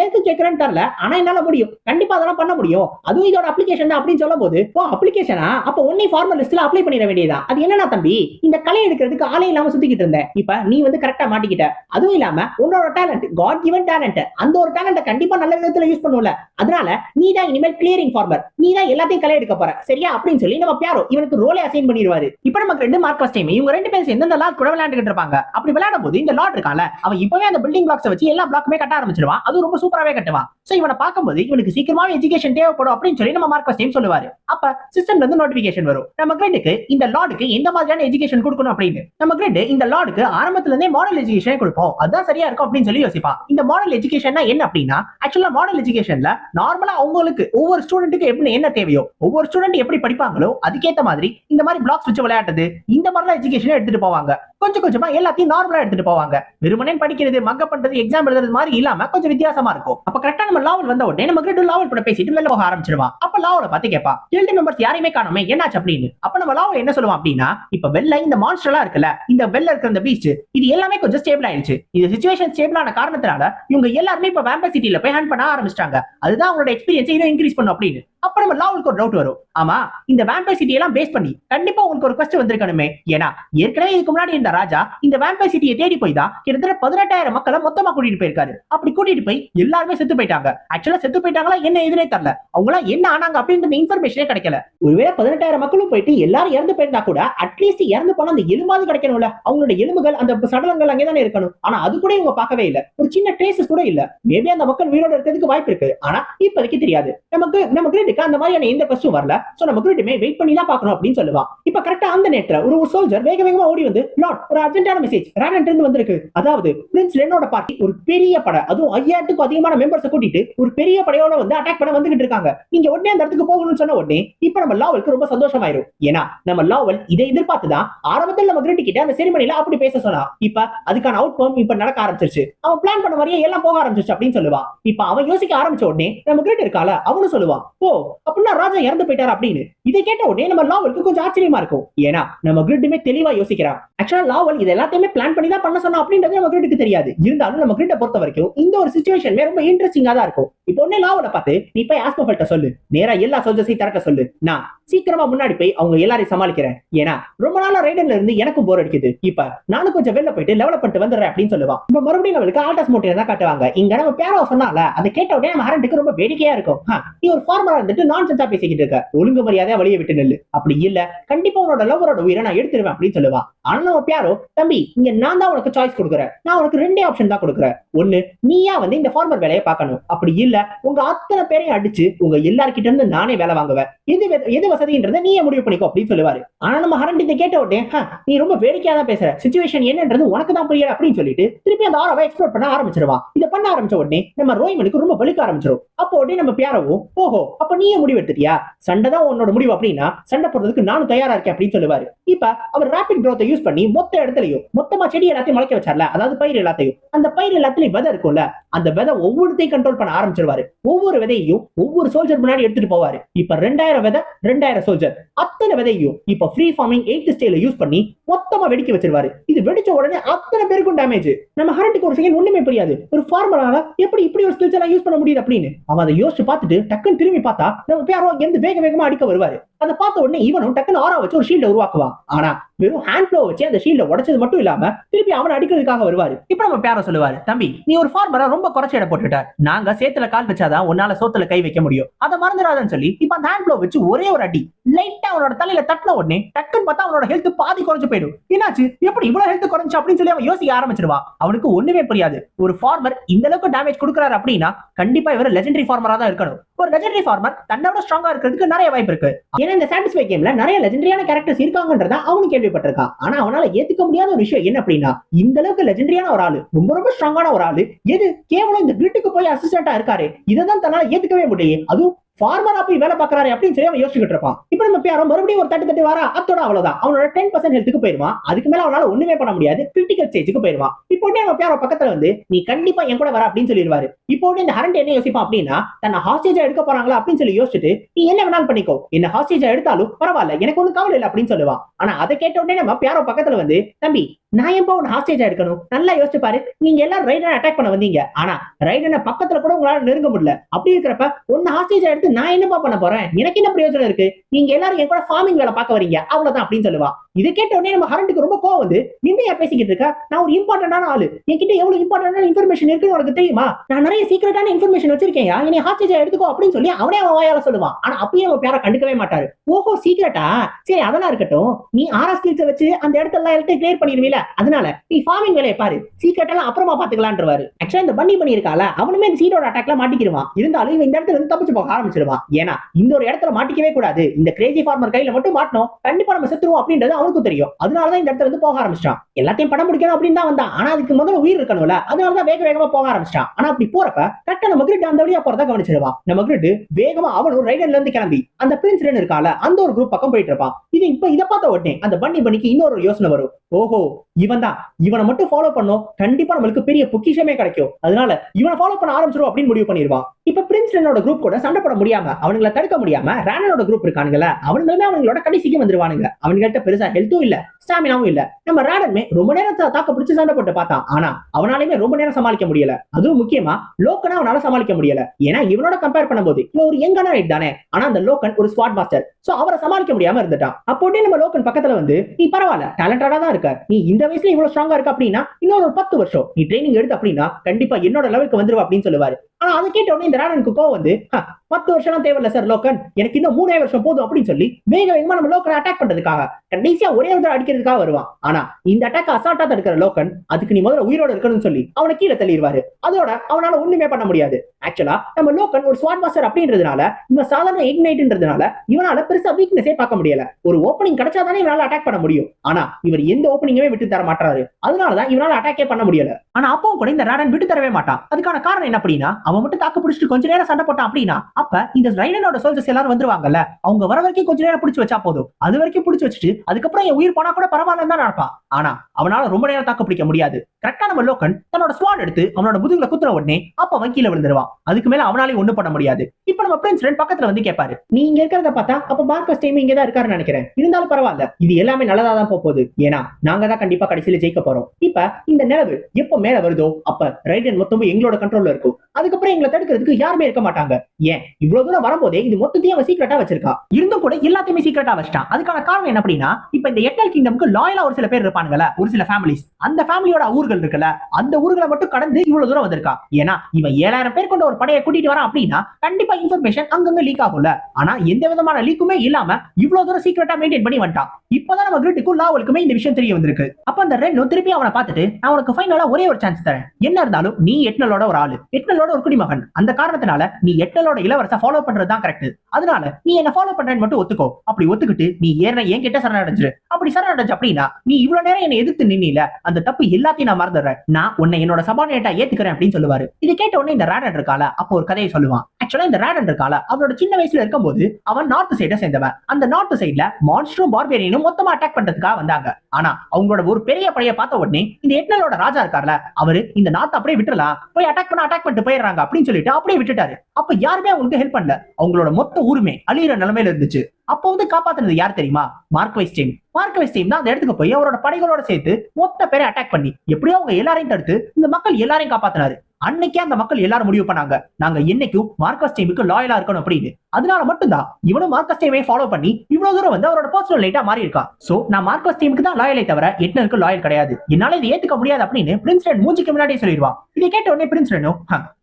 எதுக்கு கேட்கறேன்னு தெரியல. ஆனா என்னால முடியும். கண்டிப்பா அதெல்லாம் பண்ண முடியும். அதுவும் இதோட அப்ளிகேஷன் தான் அப்படின்னு சொல்லும் போது ஓ அப்ளிகேஷனா அப்ப ஒன்னே ஃபார்மல் லிஸ்ட்ல அப்ளை பண்ணிட வேண்டியதா? அது என்னன்னா தம்பி? இந்த கலை எடுக்கிறதுக்கு ஆளே இல்லாம சுத்திக்கிட்டு இருந்தேன். இப்ப நீ வந்து கரெக்டா மாட்டிக்கிட்ட. அதுவும் இல்லாம உன்னோட டேலண்ட் காட் கிவன் டேலண்ட் அந்த ஒரு டேலண்ட கண்டிப்பா நல்ல விதத்துல யூஸ் பண்ணுவல அதனால நீ தான் இனிமேல் கிளியரிங் ஃபார்மர் நீ தான் எல்லாத்தையும் கலை எடுக்க போற. சரியா? அப்படின்னு சொல்லி நம்ம பியாரோ இவனுக்கு ரோலே அசைன் பண்ணிடுவாரு. இப்ப நமக்கு ரெண்டு மார்க் ஃபர்ஸ்ட் டைம் இவங்க ரெண்டு பேரும் எந்தெந்த லாட் கூட விளையாண்டுகிட்டு இருப்பாங்க. அப்படி விளையாடும் போது இந்த லாட் இருக்கால அவன் இப்பவே அந்த பில்டிங் பிளாக்ஸ் வச்சு எல்லா பிளாக்குமே கட்ட ஆரம்பிச்சிருவான் அது ரொம்ப சூப்பராவே கட்டுவான். ஸோ இவனை பார்க்கும்போது இவனுக்கு சீக்கிரமாவே எஜுகேஷன் தேவைப்படும் அப்படின்னு சொல்லி நம்ம மார்க்கஸ் டைம் சொல்லுவாரு. அப்ப சிஸ்டம்ல இருந்து நோட்டிபிகேஷன் வரும். நம்ம கிரெண்டுக்கு இந்த லார்டுக்கு எந்த மாதிரியான எஜுகேஷன் கொடுக்கணும் அப்படின்னு? நம்ம கிரெண்டு இந்த லார்டுக்கு ஆரம்பத்துல இருந்தே மாடல் எஜுகேஷன் கொடுப்போம். அதுதான் சரியா இருக்கும் அப்படின்னு சொல்லி யோசிப்பான். இந்த மாடல் எஜுகேஷன் என்ன அப்படின்னா ஆக்சுவலா மாடல் எஜுகேஷன்ல நார்மலா அவங்களுக்கு ஒவ்வொரு ஸ்டூடெண்ட்டுக்கு எப்படி என்ன தேவையோ ஒவ்வொரு ஸ்டூடெண்ட் எப்படி படிப்பாங்களோ அதுக்கேற்ற மாதிரி இந்த மாதிரி பிளாக்ஸ் வச்சு விளையாடுறது இந்த மாதிரிலாம் எஜுகேஷன் எடுத்துட்டு போவாங்க. கொஞ்சம் கொஞ்சமா எல்லாத்தையும் நார்மலா எடுத்துட்டு போவாங்க. வெறுமனே படிக்கிறது மக்க பண்றது எக்ஸாம் எழுதுறது மாதிரி இல்லாம கொஞ்சம் வித்தியாசமா இருக்கும். அப்ப கரெக்டா நம்ம லாவல் வந்த உடனே நம்ம கிரெட் லாவல் கூட பேசிட்டு வெளில போக ஆரம்பிச்சிருவான் அப்ப லாவல பார்த்து கேட்பா கில்டு மெம்பர்ஸ் யாரையுமே காணுமே என்னாச்சு அப்படின்னு? அப்ப நம்ம லாவல் என்ன சொல்லுவான் அப்படின்னா இப்ப வெள்ள இந்த மான்ஸ்டர் எல்லாம் இருக்குல்ல இந்த வெள்ள இருக்கிற இந்த பீச் இது எல்லாமே கொஞ்சம் ஸ்டேபிள் ஆயிடுச்சு. இது சுச்சுவேஷன் ஸ்டேபிள் ஆன காரணத்தினால இவங்க எல்லாருமே இப்ப வேம்பர் சிட்டில போய் ஹேண்ட் பண்ண ஆரம்பிச்சிட்டாங்க. அதுதான் அவங்களோட எக்ஸ்பீரியன்ஸ் இன்னும் இன்க்ரீஸ் பண்ணும் அப்படின்னு. அப்ப நம்ம லாவலுக்கு ஒரு டவுட் வரும். ஆமா இந்த வேம்பை சிட்டி எல்லாம் பேஸ் பண்ணி கண்டிப்பா உங்களுக்கு ஒரு கொஸ்டின் வந்திருக்கணுமே. ஏன்னா ஏற்கனவே இதுக்கு முன்னாடி இந்த ராஜா இந்த வேம்பை சிட்டியை தேடி போய் தான் கிட்டத்தட்ட பதினெட்டாயிரம் மக்களை மொத்தமா கூட்டிட்டு போயிருக்காரு. அப்படி கூட்டிட்டு போய் எல்லாருமே செத்து போயிட்டாங்க. ஆக்சுவலா செத்து போயிட்டாங்களா என்ன எதுனே தெரியல. அவங்களா என்ன ஆனாங்க அப்படின்ற இன்ஃபர்மேஷனே கிடைக்கல. ஒருவேளை பதினெட்டாயிரம் மக்களும் போயிட்டு எல்லாரும் இறந்து போயிருந்தா கூட அட்லீஸ்ட் இறந்து போன அந்த எலும்பாவது கிடைக்கணும்ல. அவங்களோட எலும்புகள் அந்த சடலங்கள் அங்கே தானே இருக்கணும். ஆனா அது கூட இவங்க பார்க்கவே இல்ல. ஒரு சின்ன ட்ரேசஸ் கூட இல்ல. மேபி அந்த மக்கள் உயிரோட இருக்கிறதுக்கு வாய்ப்பு இருக்கு. ஆனா இப்போதைக்கு தெரியாது. நமக்கு நமக்கு கிரேட்டுக்கு அந்த மாதிரியான எந்த கொஸ்டும் வரல. சோ நம்ம கிரேட்டுமே வெயிட் பண்ணி தான் பார்க்கணும் அப்படின்னு சொல்லுவான். இப்ப கரெக்டா அந்த நேரத்துல ஒரு சோல்ஜர் வேக வேகமா ஓடி வந்து லார்ட் ஒரு அர்ஜென்டான மெசேஜ் ரேனட் இருந்து வந்திருக்கு. அதாவது பிரின்ஸ் லெனோட பார்ட்டி ஒரு பெரிய படை அதுவும் ஐயாயிரத்துக்கும் அதிகமான மெம்பர்ஸ் கூட்டிட்டு ஒரு பெரிய படையோட வந்து அட்டாக் பண்ண வந்துகிட்டு இருக்காங்க. நீங்க உடனே அந்த இடத்துக்கு போகணும்னு சொன்ன உடனே இப்ப நம்ம லாவலுக்கு ரொம்ப சந்தோஷமாயிரும். ஏன்னா நம்ம லாவல் இதை எதிர்பார்த்து தான் ஆரம்பத்தில் நம்ம கிரெட்டு கிட்ட அந்த செரிமனில அப்படி பேச சொன்னா இப்ப அதுக்கான அவுட் இப்ப நடக்க ஆரம்பிச்சிருச்சு. அவன் பிளான் பண்ண மாதிரியே எல்லாம் போக ஆரம்பிச்சிருச்சு அப்படின்னு சொல்லுவான். இப்ப அவன் யோசிக்க ஆரம்பிச்ச உடனே நம்ம கிரெட் இருக்கால? அவனும் சொல்லுவான். ஓ அப்படின்னா ராஜா இறந்து போயிட்டார் அப்படின்னு? இதை கேட்ட உடனே நம்ம லாவலுக்கு கொஞ்சம் ஆச்சரியமா இருக்கும். ஏன்னா நம்ம கிரிட்டுமே தெளிவா யோசிக்கிறான். ஆக்சுவலா லாவல் இது எல்லாத்தையுமே பிளான் பண்ணி தான் பண்ண சொன்னா அப்படின்றது நம்ம கிரிட்டுக்கு தெரியாது. இருந்தாலும் நம்ம கிரிட்டை பொறுத்த வரைக்கும் இந்த ஒரு சுச்சுவேஷன் ரொம்ப இன்ட்ரெஸ்டிங்கா தான் இருக்கும். இப்போ உடனே லாவலை பார்த்து நீ போய் ஆஸ்மோஃபல்ட்ட சொல்லு. நேரா எல்லா சோல்ஜர்ஸையும் திரட்ட சொல்லு. நான் சீக்கிரமா முன்னாடி போய் அவங்க எல்லாரையும் சமாளிக்கிறேன். ஏன்னா ரொம்ப நாளா ரைடர்ல இருந்து எனக்கும் போர் அடிக்குது. இப்ப நானும் கொஞ்சம் வெளில போயிட்டு லெவலப் பண்ணிட்டு வந்துடுறேன் அப்படின்னு சொல்லுவான். மறுபடியும் நம்மளுக்கு ஆல்டாஸ் மோட்டில் தான் காட்டுவாங்க. இங்க நம்ம பேர சொன்னால அதை கேட்ட உடனே நம்ம ஹரண்டுக்கு ரொம்ப வேடிக்கையா இருக்கும். நீ ஒரு ஃபார்மரா இருந்துட்டு நான் சென்சா பேசிக்கிட்டு இருக்க. ஒழுங்கு மரியாதையா வழியை விட்டு நெல்லு. அப்படி இல்ல. கண்டிப்பா உன்னோட லவரோட உயிரை நான் எடுத்துருவேன் அப்படின்னு சொல்லுவான். ஆனா நம்ம பேரோ தம்பி இங்க நான் தான் உனக்கு சாய்ஸ் கொடுக்குறேன். நான் உனக்கு ரெண்டே ஆப்ஷன் தான் கொடுக்குறேன். ஒண்ணு நீயா வந்து இந்த ஃபார்மர் வேலையை பார்க்கணும். அப்படி இல்ல. உங்க அத்தனை பேரையும் அடிச்சு உங்க எல்லார்கிட்ட இருந்து நானே வேலை வாங்குவேன். எது எது வசதின்றத நீயே முடிவு பண்ணிக்கோ அப்படின்னு சொல்லுவாரு. ஆனா நம்ம ஹரண்ட் இதை கேட்ட உடனே நீ ரொம்ப வேடிக்கையா தான் பேசுற. சுச்சுவேஷன் என்னன்றது உனக்கு தான் புரியல அப்படின்னு சொல்லிட்டு திருப்பி அந்த ஆரவை எக்ஸ்ப்ளோர் பண்ண ஆரம்பிச்சிருவான் இதை பண்ண ஆரம்பிச்ச உடனே நம்ம ரோய்மனுக்கு ரொம்ப வலிக்க ஆரம்பிச்சிடும் அப்போ உடனே நம்ம பேரவும் ஓஹோ அப்ப நீயே முடிவு எடுத்துட்டியா? சண்டை தான் உன்னோட முடிவு அப்படின்னா சண்டை போடுறதுக்கு நானும் தயாரா இருக்கேன் அப்படின்னு சொல்லுவாரு. இப்ப அவர் ரேபிட் க்ரோத்தை யூஸ் பண்ணி மொத்த இடத்துலயும் மொத்தமா செடி எல்லாத்தையும் முளைக்க வச்சார்ல அதாவது பயிர் எல்லாத்தையும் அந்த பயிர் எல்லாத்துலயும் விதை இருக்கும்ல அந்த விதை ஒவ்வொருத்தையும் கண்ட்ரோல் பண்ண ஆரம்பிச்சிருவாரு. ஒவ்வொரு விதையையும் ஒவ்வொரு சோல்ஜர் முன்னாடி எடுத்துட்டு போவாரு. இப்ப ரெண்டாயிரம் விதை ரெண்டாயிரம் சோல்ஜர் அத்தனை விதையும் இப்ப ஃப்ரீ ஃபார்மிங் எயிட் ஸ்டேல யூஸ் பண்ணி மொத்தமா வெடிக்க வச்சிருவாரு. இது வெடிச்ச உடனே அத்தனை பேருக்கும் டேமேஜ் நம்ம ஹரட்டுக்கு ஒரு செகண்ட் ஒண்ணுமே புரியாது. ஒரு ஃபார்மரால எப்படி இப்படி ஒரு ஸ்கில்ஸ் எல்லாம் யூஸ் பண்ண முடியுது அப்படின்னு? அவன் அதை யோசிச்சு பார்த்துட்டு டக்குன்னு திரும்பி பார்த்தா நம்ம பேரோ எந்த வேக வேகமா அடிக்க வருவாரு. அதை பார்த்த உடனே இவனும் டக்குன்னு ஆரா வச்சு ஒரு ஷீல்ட உருவாக்குவான். ஆனா வெறும் ஹேண்ட் ப்ளோ வச்சு அந்த ஷீல்ட உடச்சது மட்டும் இல்லாம திருப்பி அவனை அடிக்கிறதுக்காக வருவாரு. இப்ப நம்ம பேர சொல்லுவாரு தம்பி நீ ஒரு ஃபார்மரா ரொம்ப குறைச்ச இடம் போட்டுட்ட. நாங்க சேத்துல கால் வச்சாதான் உன்னால சோத்துல கை வைக்க முடியும். அதை மறந்துடாதன்னு சொல்லி இப்ப அந்த ஹேண்ட் ப்ளோ வச்சு ஒரே ஒரு அடி லைட்டா அவனோட தலையில தட்டின உடனே டக்குன்னு பார்த்தா அவனோட ஹெல்த் பாதி குறைஞ்சு போயிடும். என்னாச்சு? எப்படி இவ்வளவு ஹெல்த் குறைஞ்சு? அப்படின்னு சொல்லி அவன் யோசிக்க ஆரம்பிச்சிருவான். அவனுக்கு ஒண்ணுமே புரியாது. ஒரு ஃபார்மர் இந்த அளவுக்கு டேமேஜ் கொடுக்குறாரு அப்படின்னா கண்டிப்பா இவர் லெஜெண்டரி ஃபார்மரா தான் இருக்கணும். ஒரு லெஜெண்டரி ஃபார்மர் தன்னோட ஸ்ட்ராங்கா இருக்கிறதுக்கு நிறைய வாய்ப்பு இருக்கு. ஏன்னா இந்த சாட்டிஸ்ஃபை கேம்ல நிறைய லெஜெண்டரியான கேரக்டர்ஸ் இருக்காங்கன்றத அவனும் கேள்விப்பட்டிருக்கான் ஆனா அவனால ஏத்துக்க முடியாத ஒரு விஷயம் என்ன அப்படின்னா இந்த அளவுக்கு லெஜெண்டரியான ஒரு ஆளு ரொம்ப ரொம்ப ஸ்ட்ராங்கான ஒரு ஆளு எது கேவலம் இந்த கிரிட்டுக்கு போய் அசிஸ்டண்டா இருக்காரு இதை தான் தன்னால ஏத்துக்கவே முடியும் அதுவும் ஃபார்மரா போய் வேலை பாக்குறாரு அப்படின்னு சொல்லி அவன் யோசிச்சுட்டு இருப்பான். இப்ப நம்ம பேரோ மறுபடியும் ஒரு தட்டு தட்டு வரா அத்தோட அவ்வளவுதான். அவனோட டென் பர்சன்ட் ஹெல்த்துக்கு போயிருவான் அதுக்கு மேல அவனால ஒண்ணுமே பண்ண முடியாது. கிரிட்டிக்கல் ஸ்டேஜுக்கு போயிருவான் இப்போ உடனே நம்ம பக்கத்துல வந்து நீ கண்டிப்பா என் கூட வர அப்படின்னு சொல்லிடுவாரு. இப்போ இந்த ஹரண்ட் என்ன யோசிப்பான் அப்படின்னா தன்னை ஹாஸ்டேஜா எடுக்க போறாங்களா? அப்படின்னு சொல்லி யோசிச்சுட்டு நீ என்ன வேணாலும் பண்ணிக்கோ. என்ன ஹாஸ்டேஜா எடுத்தாலும் பரவாயில்ல. எனக்கு ஒண்ணு கவலை இல்லை அப்படின்னு சொல்லுவான். ஆனா அதை கேட்ட உடனே நம்ம பேரோ பக்கத்துல வந்து தம்பி நான் எப்போ உன் ஹாஸ்டேஜா எடுக்கணும்? நல்லா யோசிச்சு பாரு. நீங்க எல்லாம் ரைடனை அட்டாக் பண்ண வந்தீங்க. ஆனா ரைடனை பக்கத்துல கூட உங்களால நெருங்க முடியல. அப்படி இருக்கிறப்ப ஒன்னு ஹாஸ்டேஜா எடுத்து நான் என்னப்பா பண்ண போறேன்? எனக்கு என்ன பிரயோஜனம் இருக்கு? நீங்க எல்லாரும் என் கூட ஃபார்மிங் வேலை பார்க்க வரீங்க. அவ்வளவுதான் அப்படின்னு சொல்லுவா. இது கேட்ட உடனே நம்ம ஹரண்டுக்கு ரொம்ப கோவம் வந்து என்னையா பேசிக்கிட்டு இருக்க? நான் ஒரு இம்பார்ட்டன்டான ஆளு. என்கிட்ட எவ்வளவு இம்பார்ட்டன்டான இன்ஃபர்மேஷன் இருக்குன்னு உனக்கு தெரியுமா? நான் நிறைய சீக்கிரட்டான இன்ஃபர்மேஷன் வச்சிருக்கேன் என்னை ஹாஸ்டேஜா எடுத்துக்கோ அப்படின்னு சொல்லி அவனே அவன் வாயால சொல்லுவான் ஆனா அப்பயும் அவன் பேரை கண்டுக்கவே மாட்டாரு. ஓஹோ சீக்கிரட்டா சரி அதெல்லாம் இருக்கட்டும். நீ ஆரா ஸ்கில்ஸை வச்சு அந்த இடத்துல எல்லாத்தையும் கிளியர் பண்ணிடுவீல அதனால நீ ஃபார்மிங் வேலையை பாரு. சீக்கிரட் எல்லாம் அப்புறமா பாத்துக்கலான்றவாரு ஆக்சுவலா இந்த பண்ணி பண்ணியிருக்கால அவனுமே இந்த சீடோட அட்டாக்ல மாட்டிக்கிடுவான். இருந்தாலும் இவன் இந்த இடத்துல இருந்து தப்பிச்சு போக ஆரம்பிச்சிருவான் ஏன்னா இந்த ஒரு இடத்துல மாட்டிக்கவே கூடாது. இந்த கிரேசி ஃபார்மர் கையில மட்டும் மாட்டணும். கண்டிப்பா நம்ம செத்துருவோம் அப்படின்றது அவனுக்கும் தெரியும். அதனாலதான் இந்த இடத்துல இருந்து போக ஆரம்பிச்சிட்டான். எல்லாத்தையும் படம் முடிக்கணும் அப்படின்னு தான் வந்தான். ஆனா அதுக்கு முதல்ல உயிர் இருக்கணும்ல. அதனாலதான் வேக வேகமா போக ஆரம்பிச்சிட்டான். ஆனா அப்படி போறப்ப கரெக்டா நம்ம கிரிட் அந்த வழியா போறதா கவனிச்சிருவான். நம்ம கிரிட் வேகமா அவனும் ரைடர்ல இருந்து கிளம்பி அந்த பிரின்ஸ் ரெண்டு இருக்கால அந்த ஒரு குரூப் பக்கம் போயிட்டு இருப்பான். இது இப்ப இதை பார்த்த உடனே அந்த பண்ணி பண்ணிக்கு இன்னொரு யோசனை வரும். ஓஹோ இவன் தான். இவனை மட்டும் ஃபாலோ பண்ணோம். கண்டிப்பா நம்மளுக்கு பெரிய பொக்கிஷமே கிடைக்கும். அதனால இவனை ஃபாலோ பண்ண ஆரம்பிச்சிரும் அப்படின்னு முடிவு பண்ணிடுவான். இப்ப பிரின்ஸ் ரெனோட குரூப் கூட சண்டை போட முடியாம அவனுங்களை தடுக்க முடியாம ரேனனோட குரூப் இருக்கானுங்கள அவனுங்களுமே அவங்களோட கடைசிக்கு வந்துருவானுங்க. அவன்கிட்ட பெருசா ஹெல்த்தும் இல்ல. ஸ்டாமினாவும் இல்ல. நம்ம ரேடன்மே ரொம்ப நேரம் தாக்க பிடிச்சு சண்டை போட்டு பார்த்தான். ஆனா அவனாலுமே ரொம்ப நேரம் சமாளிக்க முடியல. அதுவும் முக்கியமா லோக்கனா அவனால சமாளிக்க முடியல. ஏன்னா இவனோட கம்பேர் பண்ணும்போது இவன் ஒரு யங்கான ரைட் தானே? ஆனா அந்த லோக்கன் ஒரு ஸ்குவாட் மாஸ்டர் சோ அவரை சமாளிக்க முடியாம இருந்துட்டான். அப்போட்டே நம்ம லோக்கன் பக்கத்துல வந்து நீ பரவாயில்ல டேலண்டடா தான் இருக்க. நீ இந்த வயசுல இவ்வளவு ஸ்ட்ராங்கா இருக்க அப்படின்னா இன்னொரு ஒரு பத்து வருஷம். நீ ட்ரைனிங் எடுத்து அப்படின்னா கண்டிப்பா என்னோட லெவலுக்கு வந்துருவா அப்படின்னு சொல்லுவாரு. ஆனா அதை கேட்ட உடனே இந்த ரேடனுக்கு கோவம் வந்து பத்து வருஷம் தேவையில்ல சார் லோக்கன். எனக்கு இன்னும் மூணே வருஷம் போதும் அப்படின்னு சொல்லி வேக வேகமா நம்ம லோக்கனை அட்டாக் பண்றதுக்காக கடைசியா ஒரே ஒரு தடவை அடிக்கிறதுக்காக வருவான். ஆனா இந்த அட்டாக் அசால்ட்டா தடுக்கிற லோக்கன் அதுக்கு நீ முதல்ல உயிரோட இருக்கணும்னு சொல்லி அவனை கீழே தள்ளிடுவாரு. அதோட அவனால ஒண்ணுமே பண்ண முடியாது. ஆக்சுவலா நம்ம லோக்கன் ஒரு ஸ்வாட் மாஸ்டர் அப்படின்றதுனால இவன் சாதாரண இக்னைட்ன்றதுனால இவனால பெருசா வீக்னஸே பார்க்க முடியல. ஒரு ஓப்பனிங் கிடைச்சாதானே இவனால அட்டாக் பண்ண முடியும். ஆனா இவர் எந்த ஓப்பனிங்குமே விட்டு தர மாட்டாரு. அதனாலதான் இவனால அட்டாக்கே பண்ண முடியல. ஆனா அப்பவும் கூட இந்த ராடன் விட்டு தரவே மாட்டான். அதுக்கான காரணம் என்ன அப்படின்னா அவன் மட்டும் தாக்கு பிடிச்சிட்டு கொஞ்ச நேரம் சண்டை போட்டான் அப்படின்னா அப்ப இந்த ரைடனோட சோல்ஜர்ஸ் எல்லாரும் வந்துருவாங்கல்ல. அவங்க வர வரைக்கும் கொஞ்ச நேரம் பிடிச்சு வச்சா போதும். அது வரைக்கும் பிடிச்சு வச்சுட்டு அதுக்கப்புறம் என் உயிர் போனா கூட பரவாயில்லன்னு தான் நினைப்பா ஆனா அவனால ரொம்ப நேரம் தாக்கு பிடிக்க முடியாது. கரெக்டா நம்ம லோக்கன் தன்னோட ஸ்வாட் எடுத்து அவனோட முதுகுல குத்துற உடனே அப்ப அவன் கீழே விழுந்துருவான். அதுக்கு மேல அவனாலே ஒண்ணு பண்ண முடியாது. இப்ப நம்ம பிரின்ஸ் பக்கத்துல வந்து கேட்பாரு நீங்க இருக்கிறத பார்த்தா அப்ப மார்க்கஸ் டைம் இங்க தான் இருக்காருன்னு நினைக்கிறேன். இருந்தாலும் பரவாயில்ல இது எல்லாமே நல்லதா தான் போகுது ஏன்னா நாங்க தான் கண்டிப்பா கடைசியில ஜெயிக்க போறோம். இப்ப இந்த நிலவு எப்ப மேல வருதோ அப்ப ரைடன் மொத்தமும் எங்களோட கண்ட்ரோல்ல இருக்கும். அதுக்கப்புறம் எங்களை தடுக்கிறதுக்கு யாருமே இருக்க மாட்டாங்க. ஏன்? இவ்வளவு தூரம் வரும்போதே இது மொத்தத்தையும் அவன் சீக்கிரட்டா வச்சிருக்கா. இருந்தும் கூட எல்லாத்தையுமே சீக்கிரட்டா வச்சிட்டான். அதுக்கான காரணம் என்ன அப்படின்னா இப்ப இந்த எட்டல் கிங்டம் கிங்டம்க்கு லாயலா ஒரு சில பேர் இருப்பானுங்கல்ல ஒரு சில ஃபேமிலிஸ் அந்த ஃபேமிலியோட ஊர்கள் இருக்குல்ல அந்த ஊர்களை மட்டும் கடந்து இவ்வளவு தூரம் வந்திருக்கா? ஏன்னா இவன் ஏழாயிரம் பேர் கொண்ட ஒரு படையை கூட்டிட்டு வரான் அப்படின்னா கண்டிப்பா இன்ஃபர்மேஷன் அங்கங்க லீக் ஆகும்ல. ஆனா எந்த விதமான லீக்குமே இல்லாம இவ்வளவு தூரம் சீக்கிரட்டா மெயின்டைன் பண்ணி வந்துட்டான். இப்பதான் நம்ம கிரிட்டுக்கும் லாவலுக்குமே இந்த விஷயம் தெரிய வந்திருக்கு. அப்ப அந்த ரெண்டும் திருப்பி அவனை பார்த்துட்டு நான் உனக்கு ஃபைனலா ஒரே ஒரு சான்ஸ் தரேன். என்ன இருந்தாலும் நீ எட்னலோட ஒரு ஆளு. எட்னலோட ஒரு குடிமகன். அந்த காரணத்தினால நீ எட்னலோட இளவரச ஃபாலோ பண்றது தான் கரெக்ட் அதனால நீ என்ன ஃபாலோ பண்றேன்னு மட்டும் ஒத்துக்கோ. அப்படி ஒத்துக்கிட்டு நீ ஏற என் கிட்ட சரணடைஞ்சிரு. அப்படி சரணடைஞ்சு அப்படின்னா நீ இவ்வளவு நேரம் என்னை எதிர்த்து நின்னில அந்த தப்பு எல்லாத்தையும் நான் மறந்துடுறேன். நான் உன்னை என்னோட சபானேட்டா ஏத்துக்கிறேன் அப்படின்னு சொல்லுவாரு. இது கேட்ட உடனே இந்த ரேடன் இருக்கால அப்போ ஒரு கதையை சொல்லுவான். ஆக்சுவலா இந்த ரேடன் இருக்கால அவனோட சின்ன வயசுல இருக்கும்போது அவன் நார்த் சைட சேர்ந்தவன். அந்த நார்த் சைடுல மான்ஸ்டரும் பார்பேரியனும் மொத்தமா அட்டாக் பண்றதுக்காக வந்தாங்க. ஆனா அவங்களோட ஒரு பெரிய படையை பார்த்த உடனே இந்த எட்னலோட ராஜா இருக்கார்ல அவரு இந்த நார்த் அப்படியே விட்டுலாம் போய் அட்டாக் பண்ண அட்டாக் பண்ணிட்டு போயிடுறாங்க அப்படின்னு சொல்லிட்டு அப்படியே விட்டுட்டாரு. அப்ப யாருமே அவங்களுக்கு ஹெல்ப் பண்ணல. அவங்களோட மொத்த ஊருமே அழியிற நிலைமையில இருந்துச்சு. அப்போ வந்து காப்பாத்துனது யார் தெரியுமா? மார்க்வைஸ் டீம் மார்க்வைஸ் டீம் தான் அந்த இடத்துக்கு போய் அவரோட படைகளோட சேர்த்து மொத்த பேரை அட்டாக் பண்ணி எப்படியோ அவங்க எல்லாரையும் தடுத்து இந்த மக்கள் எல்லாரையும் காப்பாத்தினாரு. அன்னைக்கே அந்த மக்கள் எல்லாரும் முடிவு பண்ணாங்க. நாங்க என்னைக்கும் மார்க்கஸ் டீமுக்கு லாயலா இருக்கணும் அப்படின்னு. அதனால மட்டும்தான் இவனும் மார்க்கஸ் டீமை ஃபாலோ பண்ணி இவ்வளவு தூரம் வந்து அவரோட பர்சனல் லைட்டா மாறி இருக்கா சோ நான் மார்க்கஸ் டீமுக்கு தான் லாயலை தவிர எட்னருக்கு லாயல் கிடையாது. என்னால இதை ஏத்துக்க முடியாது அப்படின்னு பிரின்சிடன் மூஞ்சிக்கு முன்னாடியே சொல்லிடுவான். இதை கேட்ட உடனே பிரின்ஸ்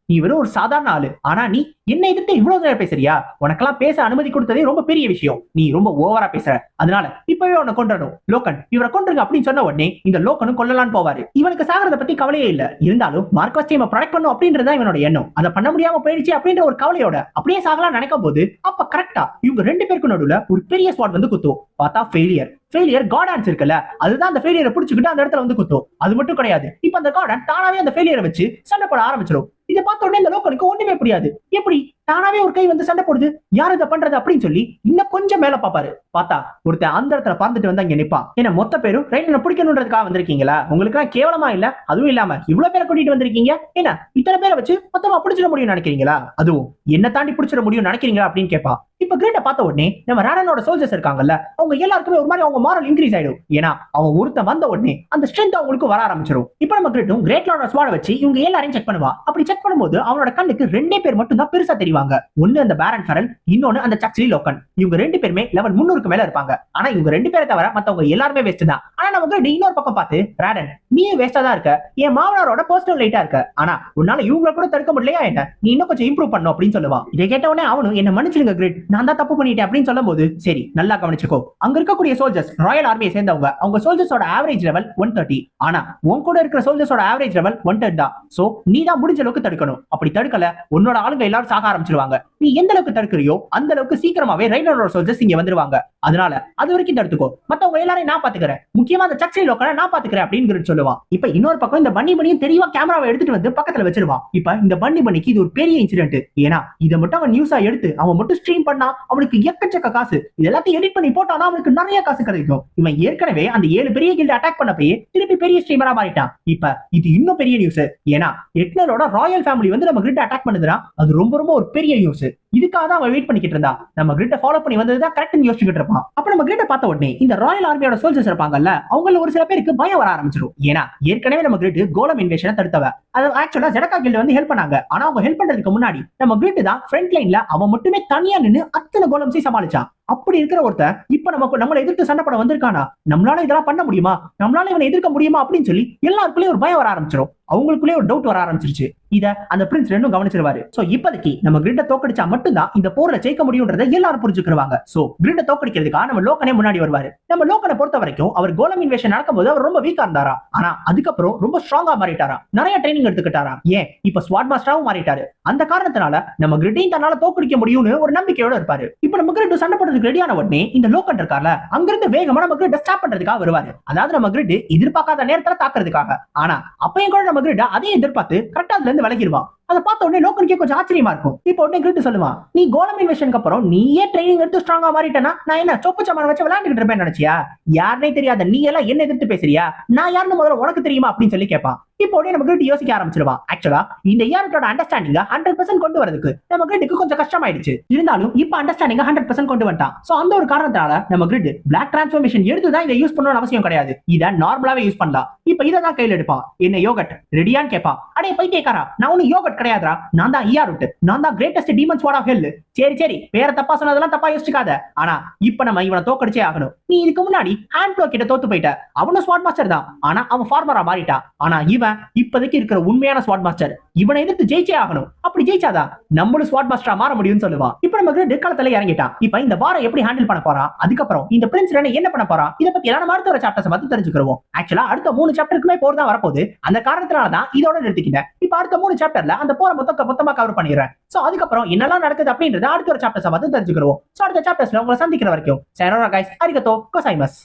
நீ வெறும் ஒரு சாதாரண ஆளு. ஆனா நீ என்ன எதிர்த்து இவ்வளவு நேரம் பேசுறியா? உனக்கெல்லாம் பேச அனுமதி கொடுத்ததே ரொம்ப பெரிய விஷயம். நீ ரொம்ப ஓவரா பேசுற. அதனால இப்பவே உன்னை கொண்டுடணும் லோக்கன் இவரை கொண்டுருங்க அப்படின்னு சொன்ன உடனே இந்த லோக்கனும் கொல்லலான்னு போவாரு. இவனுக்கு சாகிறத பத்தி கவலையே இல்ல. இருந்தாலும் மார்க்கஸ் டீமை ப்ரொடக்ட் பண்ணும் அப்படின்றதா இவனோட எண்ணம். அதை பண்ண முடியாம போயிடுச்சு அப்படின்ற ஒரு கவலையோட அப்படியே சாகலாம் நினைக்கும் போது அப்ப கரெக்டா இவங்க ரெண்டு பேருக்கு நடுவுல ஒரு பெரிய ஸ்பாட் வந்து குத்தும். பார்த்தா ஃபெயிலியர் ஃபெயிலியர் கார்டான்ஸ் இருக்குல்ல. அதுதான் அந்த ஃபெயிலியரை பிடிச்சிக்கிட்டு அந்த இடத்துல வந்து குத்தும். அது மட்டும் கிடையாது. இப்ப அந்த கார்டன் தானாவே அந்த ஃபெயிலியரை வச்சு சண்டை போட ஆரம்பிச்சிடும் இதை பார்த்த உடனே இந்த லோக்கலுக்கு ஒண்ணுமே புரியாது. எப்படி? தானாவே ஒரு கை வந்து சண்டை போடுது. யார் இதை பண்றது அப்படின்னு சொல்லி இன்னும் கொஞ்சம் மேல பாப்பாரு பார்த்தா ஒருத்தன் அந்த இடத்துல பார்த்துட்டு வந்தா இங்க நிப்பான். ஏன்னா மொத்த பேரும் ரைட்ல பிடிக்கணுன்றதுக்காக வந்திருக்கீங்களா? உங்களுக்கு கேவலமா இல்ல? அதுவும் இல்லாம இவ்வளவு பேரை கூட்டிட்டு வந்திருக்கீங்க. என்ன இத்தனை பேரை வச்சு மொத்தமா பிடிச்சிட முடியும் நினைக்கிறீங்களா? அதுவும் என்ன தாண்டி பிடிச்சிட முடியும் நினைக்கிறீங்களா அப்படின்னு கேட்பா. இப்ப கிரேட்ட பார்த்த உடனே நம்ம ராடனோட சோல்ஜர்ஸ் இருக்காங்கல்ல அவங்க எல்லாருக்குமே ஒரு மாதிரி அவங்க மாரல் இன்க்ரீஸ் ஆயிடும். ஏன்னா அவன் ஒருத்தன் வந்த உடனே அந்த ஸ்ட்ரென்த் அவங்களுக்கு வர ஆரம்பிச்சிடும் இப்ப நம்ம கிரேட்டும் கிரேட்லோட ஸ்வாட வச்சு இவங்க எல்லாரையும் செக் பண்ணுவா. அப்படி செக் பண்ணும்போது அவனோட கண்ணுக்கு ரெண்டே பேர் மட்டும் தான் பெருசா தெரியும். செய்வாங்க ஒன்னு அந்த பேரன் ஃபெரல் இன்னொன்னு அந்த சக்ஸ்லி லோக்கன் இவங்க ரெண்டு பேருமே லெவல் முன்னூறுக்கு மேல இருப்பாங்க. ஆனா இவங்க ரெண்டு பேரை தவிர மத்தவங்க எல்லாருமே வேஸ்ட் தான். ஆனா நமக்கு இன்னொரு பக்கம் பார்த்து ராடன் நீயும் வேஸ்டா தான் இருக்க? என் மாமனாரோட பர்சனல் லைட்டா இருக்க. ஆனா உன்னால இவங்கள கூட தடுக்க முடியலையா என்ன? நீ இன்னும் கொஞ்சம் இம்ப்ரூவ் பண்ணும் அப்படின்னு சொல்லுவான். இதை கேட்ட உடனே அவனும் என்ன மன்னிச்சிருங்க கிரிட் நான் தான் தப்பு பண்ணிட்டேன் அப்படின்னு சொல்லும்போது சரி நல்லா கவனிச்சுக்கோ. அங்க இருக்கக்கூடிய சோல்ஜர்ஸ் ராயல் ஆர்மியை சேர்ந்தவங்க. அவங்க சோல்ஜர்ஸோட ஆவரேஜ் லெவல் ஒன் தேர்ட்டி ஆனா உன் கூட இருக்கிற சோல்ஜர்ஸோட ஆவரேஜ் லெவல் ஒன் டென் தான். சோ நீ தான் முடிஞ்ச அளவுக்கு தடுக்கணும். அப்படி தடுக்கல உன்னோட ஆளுங்க எல்லாரும் சாக ஆரம்பிச்சிருவாங்க. நீ எந்த அளவுக்கு தடுக்கிறியோ அந்த அளவுக்கு சீக்கிரமாவே ரெய்னரோட சோல்ஜர்ஸ் இங்க வந்துருவாங்க. அதனால அது வரைக்கும் தடுத்துக்கோ. மத்தவங்க எல்லாரையும் நான் பாத்துக்கிறேன். முக்கியமா அந்த சக்ஸை லோக்கலை நான் பாத்துக்கிறேன் அப்படின்னு சொல்லுவான். இப்ப இன்னொரு பக்கம் இந்த பண்ணி பண்ணியும் தெளிவா கேமராவை எடுத்துட்டு வந்து பக்கத்துல வச்சிருவான். இப்ப இந்த பண்ணி பண்ணிக்கு இது ஒரு பெரிய இன்சிடென்ட் ஏன்னா இதை மட்டும் அவன் நியூஸா எடுத்து அவன் மட்டும் ஸ்ட்ரீம் பண்ணா அவனுக்கு எக்கச்சக்க காசு. இது எல்லாத்தையும் எடிட் பண்ணி போட்டானா அவனுக்கு நிறைய காசு கிடைக்கும். இவன் ஏற்கனவே அந்த ஏழு பெரிய கில்டு அட்டாக் பண்ணப்பயே திருப்பி பெரிய ஸ்ட்ரீமரா மாறிட்டான். இப்ப இது இன்னும் பெரிய நியூஸ் ஏன்னா எட்னரோட ராயல் ஃபேமிலி வந்து நம்ம கிரிட் அட்டாக் பண்ணுதுன்னா அது ரொம்ப ரொம்ப ஒரு பெரிய யூஸ் இதுக்காக தான் அவன் வெயிட் பண்ணிக்கிட்டு இருந்தா. நம்ம கிரிட்ட ஃபாலோ பண்ணி வந்தது தான் கரெக்ட் யோசிச்சுக்கிட்டு இருப்பான். அப்ப நம்ம கிரிட்ட பார்த்த உடனே இந்த ராயல் ஆர்மியோட சோல்ஜர்ஸ் இருப்பாங்கல்ல அவங்கள ஒரு சில பேருக்கு பயம் வர ஆரம்பிச்சிடும். ஏன்னா ஏற்கனவே நம்ம கிரிட் கோலம் இன்வேஷனை தடுத்தவ. அது ஆக்சுவலா ஜெடக்கா கில்டு வந்து ஹெல்ப் பண்ணாங்க. ஆனா அவங்க ஹெல்ப் பண்றதுக்கு முன்னாடி நம்ம கிரிட் தான் ஃப்ரண்ட் லைன்ல அவன் மட்டுமே தனியா நின்னு அத்தனை கோலம்ஸையும் சமாளிச்சான். அப்படி இருக்கிற ஒருத்தன் இப்ப நமக்கு நம்மளை எதிர்த்து சண்டை போட வந்திருக்கானா? நம்மளால இதெல்லாம் பண்ண முடியுமா? நம்மளால இவனை எதிர்க்க முடியுமா? அப்படின்னு சொல்லி எல்லாருக்குள்ளயும் ஒரு பயம் வர ஆரம்பிச்சிடும் அவங்களுக்குள்ளே ஒரு டவுட் வர ஆரம்பிச்சிருச்சு. இத அந்த பிரின்ஸ் ரெண்டும் கவனிச்சிருவாரு. சோ இப்போதைக்கு நம்ம கிரிட்ட தோக்கடிச்சா மட்டும்தான் இந்த போர்ல ஜெயிக்க முடியும்ன்றத எல்லாரும் புரிஞ்சுக்கிருவாங்க. சோ கிரிட்ட தோக்கடிக்கிறதுக்காக நம்ம லோக்கனே முன்னாடி வருவாரு. நம்ம லோக்கனை பொறுத்த வரைக்கும் அவர் கோலம் இன்வேஷன் நடக்கும்போது அவர் ரொம்ப வீக்கா இருந்தாரா? ஆனா அதுக்கப்புறம் ரொம்ப ஸ்ட்ராங்கா மாறிட்டாரா? நிறைய ட்ரைனிங் எடுத்துக்கிட்டாரா? ஏன்? இப்ப ஸ்வாட் மாஸ்டராவும் மாறிட்டாரு. அந்த காரணத்தினால நம்ம கிரிட்டையும் தன்னால தோக்கடிக்க முடியும்னு ஒரு நம்பிக்கையோட இருப்பாரு. இப்ப நம்ம கிரிட் சண்டை போடுறதுக்கு ரெடியான உடனே இந்த லோக்கன் இருக்கார்ல அங்கிருந்து வேகமா நம்ம கிரிட் ஸ்டாப் பண்றதுக்காக வருவாரு. அதாவது நம்ம கிரிட் எதிர்பார்க்காத நேரத்துல தாக்குறதுக்காக. ஆனா அப்பயும் கூட நம்ம கிரிட் அதையும் எதிர்பார்த்து கரெக்டா அதுல இருந்து விலகிடுவான். அதை பார்த்த உடனே லோக்கனுக்கே கொஞ்சம் ஆச்சரியமா இருக்கும். இப்போ உடனே கிரிட்டு சொல்லுவான் நீ கோலம் இன்வெஷனுக்கு அப்புறம் நீயே ட்ரைனிங் எடுத்து ஸ்ட்ராங்கா மாறிட்டேனா நான் என்ன சொப்பு சமான வச்சு விளையாண்டுட்டு இருப்பேன் நினைச்சியா? யாருனே தெரியாத நீ எல்லாம் என்ன எதிர்த்து பேசுறியா? நான் யாருன்னு முதல்ல உனக்கு தெரியுமா? அப்படின்னு சொல்லி கேட்பான் இப்போ உடனே நம்ம கிரிட்டு யோசிக்க ஆரம்பிச்சிருவா. ஆக்சுவலா இந்த இயர்ட்டோட அண்டர்ஸ்டாண்டிங்க ஹண்ட்ரட் பர்சன்ட் கொண்டு வரதுக்கு நம்ம கிரிட்டுக்கு கொஞ்சம் கஷ்டமாயிடுச்சு. இருந்தாலும் இப்போ அண்டர்ஸ்டாண்டிங் ஹண்ட்ரட் பர்சன்ட் கொண்டு வந்துட்டான். சோ அந்த ஒரு காரணத்தால நம்ம கிரிட் பிளாக் டிரான்ஸ்ஃபர்மேஷன் எடுத்து தான் இதை யூஸ் பண்ணணும்னு அவசியம் கிடையாது. இதை நார்மலாவே யூஸ் பண்ணலாம். இப்போ இதை தான் கையில் எடுப்பான். என்ன யோகட் ரெடியான்னு கேட்பான். அடே பைத்தியக்காரா நான் ஒன்னும் யோகட் கிடையாதுடா. நான் தான் ஐயா ரூட் நான் தான் greatest demons ward of hell சரி சரி. பேர தப்பா சொன்னதெல்லாம் தப்பா யோசிச்சுக்காத. ஆனா இப்ப நம்ம இவனை தோக்கடிச்சே ஆகணும். நீ இதுக்கு முன்னாடி ஹேண்ட் ப்ளோ கிட்ட தோத்து போயிட்ட. அவனும் ஸ்வாட் மாஸ்டர் தான். ஆனா அவன் ஃபார்மரா மாறிட்டான் ஆனா இவன் இப்போதைக்கு இருக்கிற உண்மையான ஸ்வாட் மாஸ்டர் இவனை எதிர்த்து ஜெயிச்சே ஆகணும். அப்படி ஜெயிச்சாதான் நம்மளும் ஸ்வாட் மாஸ்டரா மாற முடியும்னு சொல்லுவான் இப்ப நம்ம கிரிட் இறங்கிட்டான். இப்ப இந்த வாரம் எப்படி ஹேண்டில் பண்ண போறான் அதுக்கப்புறம் இந்த பிரின்ஸ் ரெனை என்ன பண்ண போறான் இதை பத்தி எல்லாரும் அடுத்த ஒரு சாப்டர்ஸ் பத்தி தெரிஞ்சுக்கிறோம் ஆக்சுவலா அடுத்த மூணு சாப்டருக்குமே போர் தான் வரப்போகுது. அந்த காரணத்தினால தான் இதோட நிறுத்திக்கிட்டேன். இப்ப அடுத்த மூணு சாப்டர்ல அந்த போற மொத்த மொத்தமா கவர் பண்ணிடுறேன். சோ அதுக்கப்புறம் என்னெல்லாம் நடக்குது அப்படின்றத அடுத்த ஒரு சாப்டர்ஸ் பார்த்து தெரிஞ்சுக்கிறோம் சோ அடுத்த சாப்டர்ஸ்ல உங்களை சந்திக்கிற வரைக்கும் சேரோரா கைஸ் அரிகத்தோ கோசைமஸ்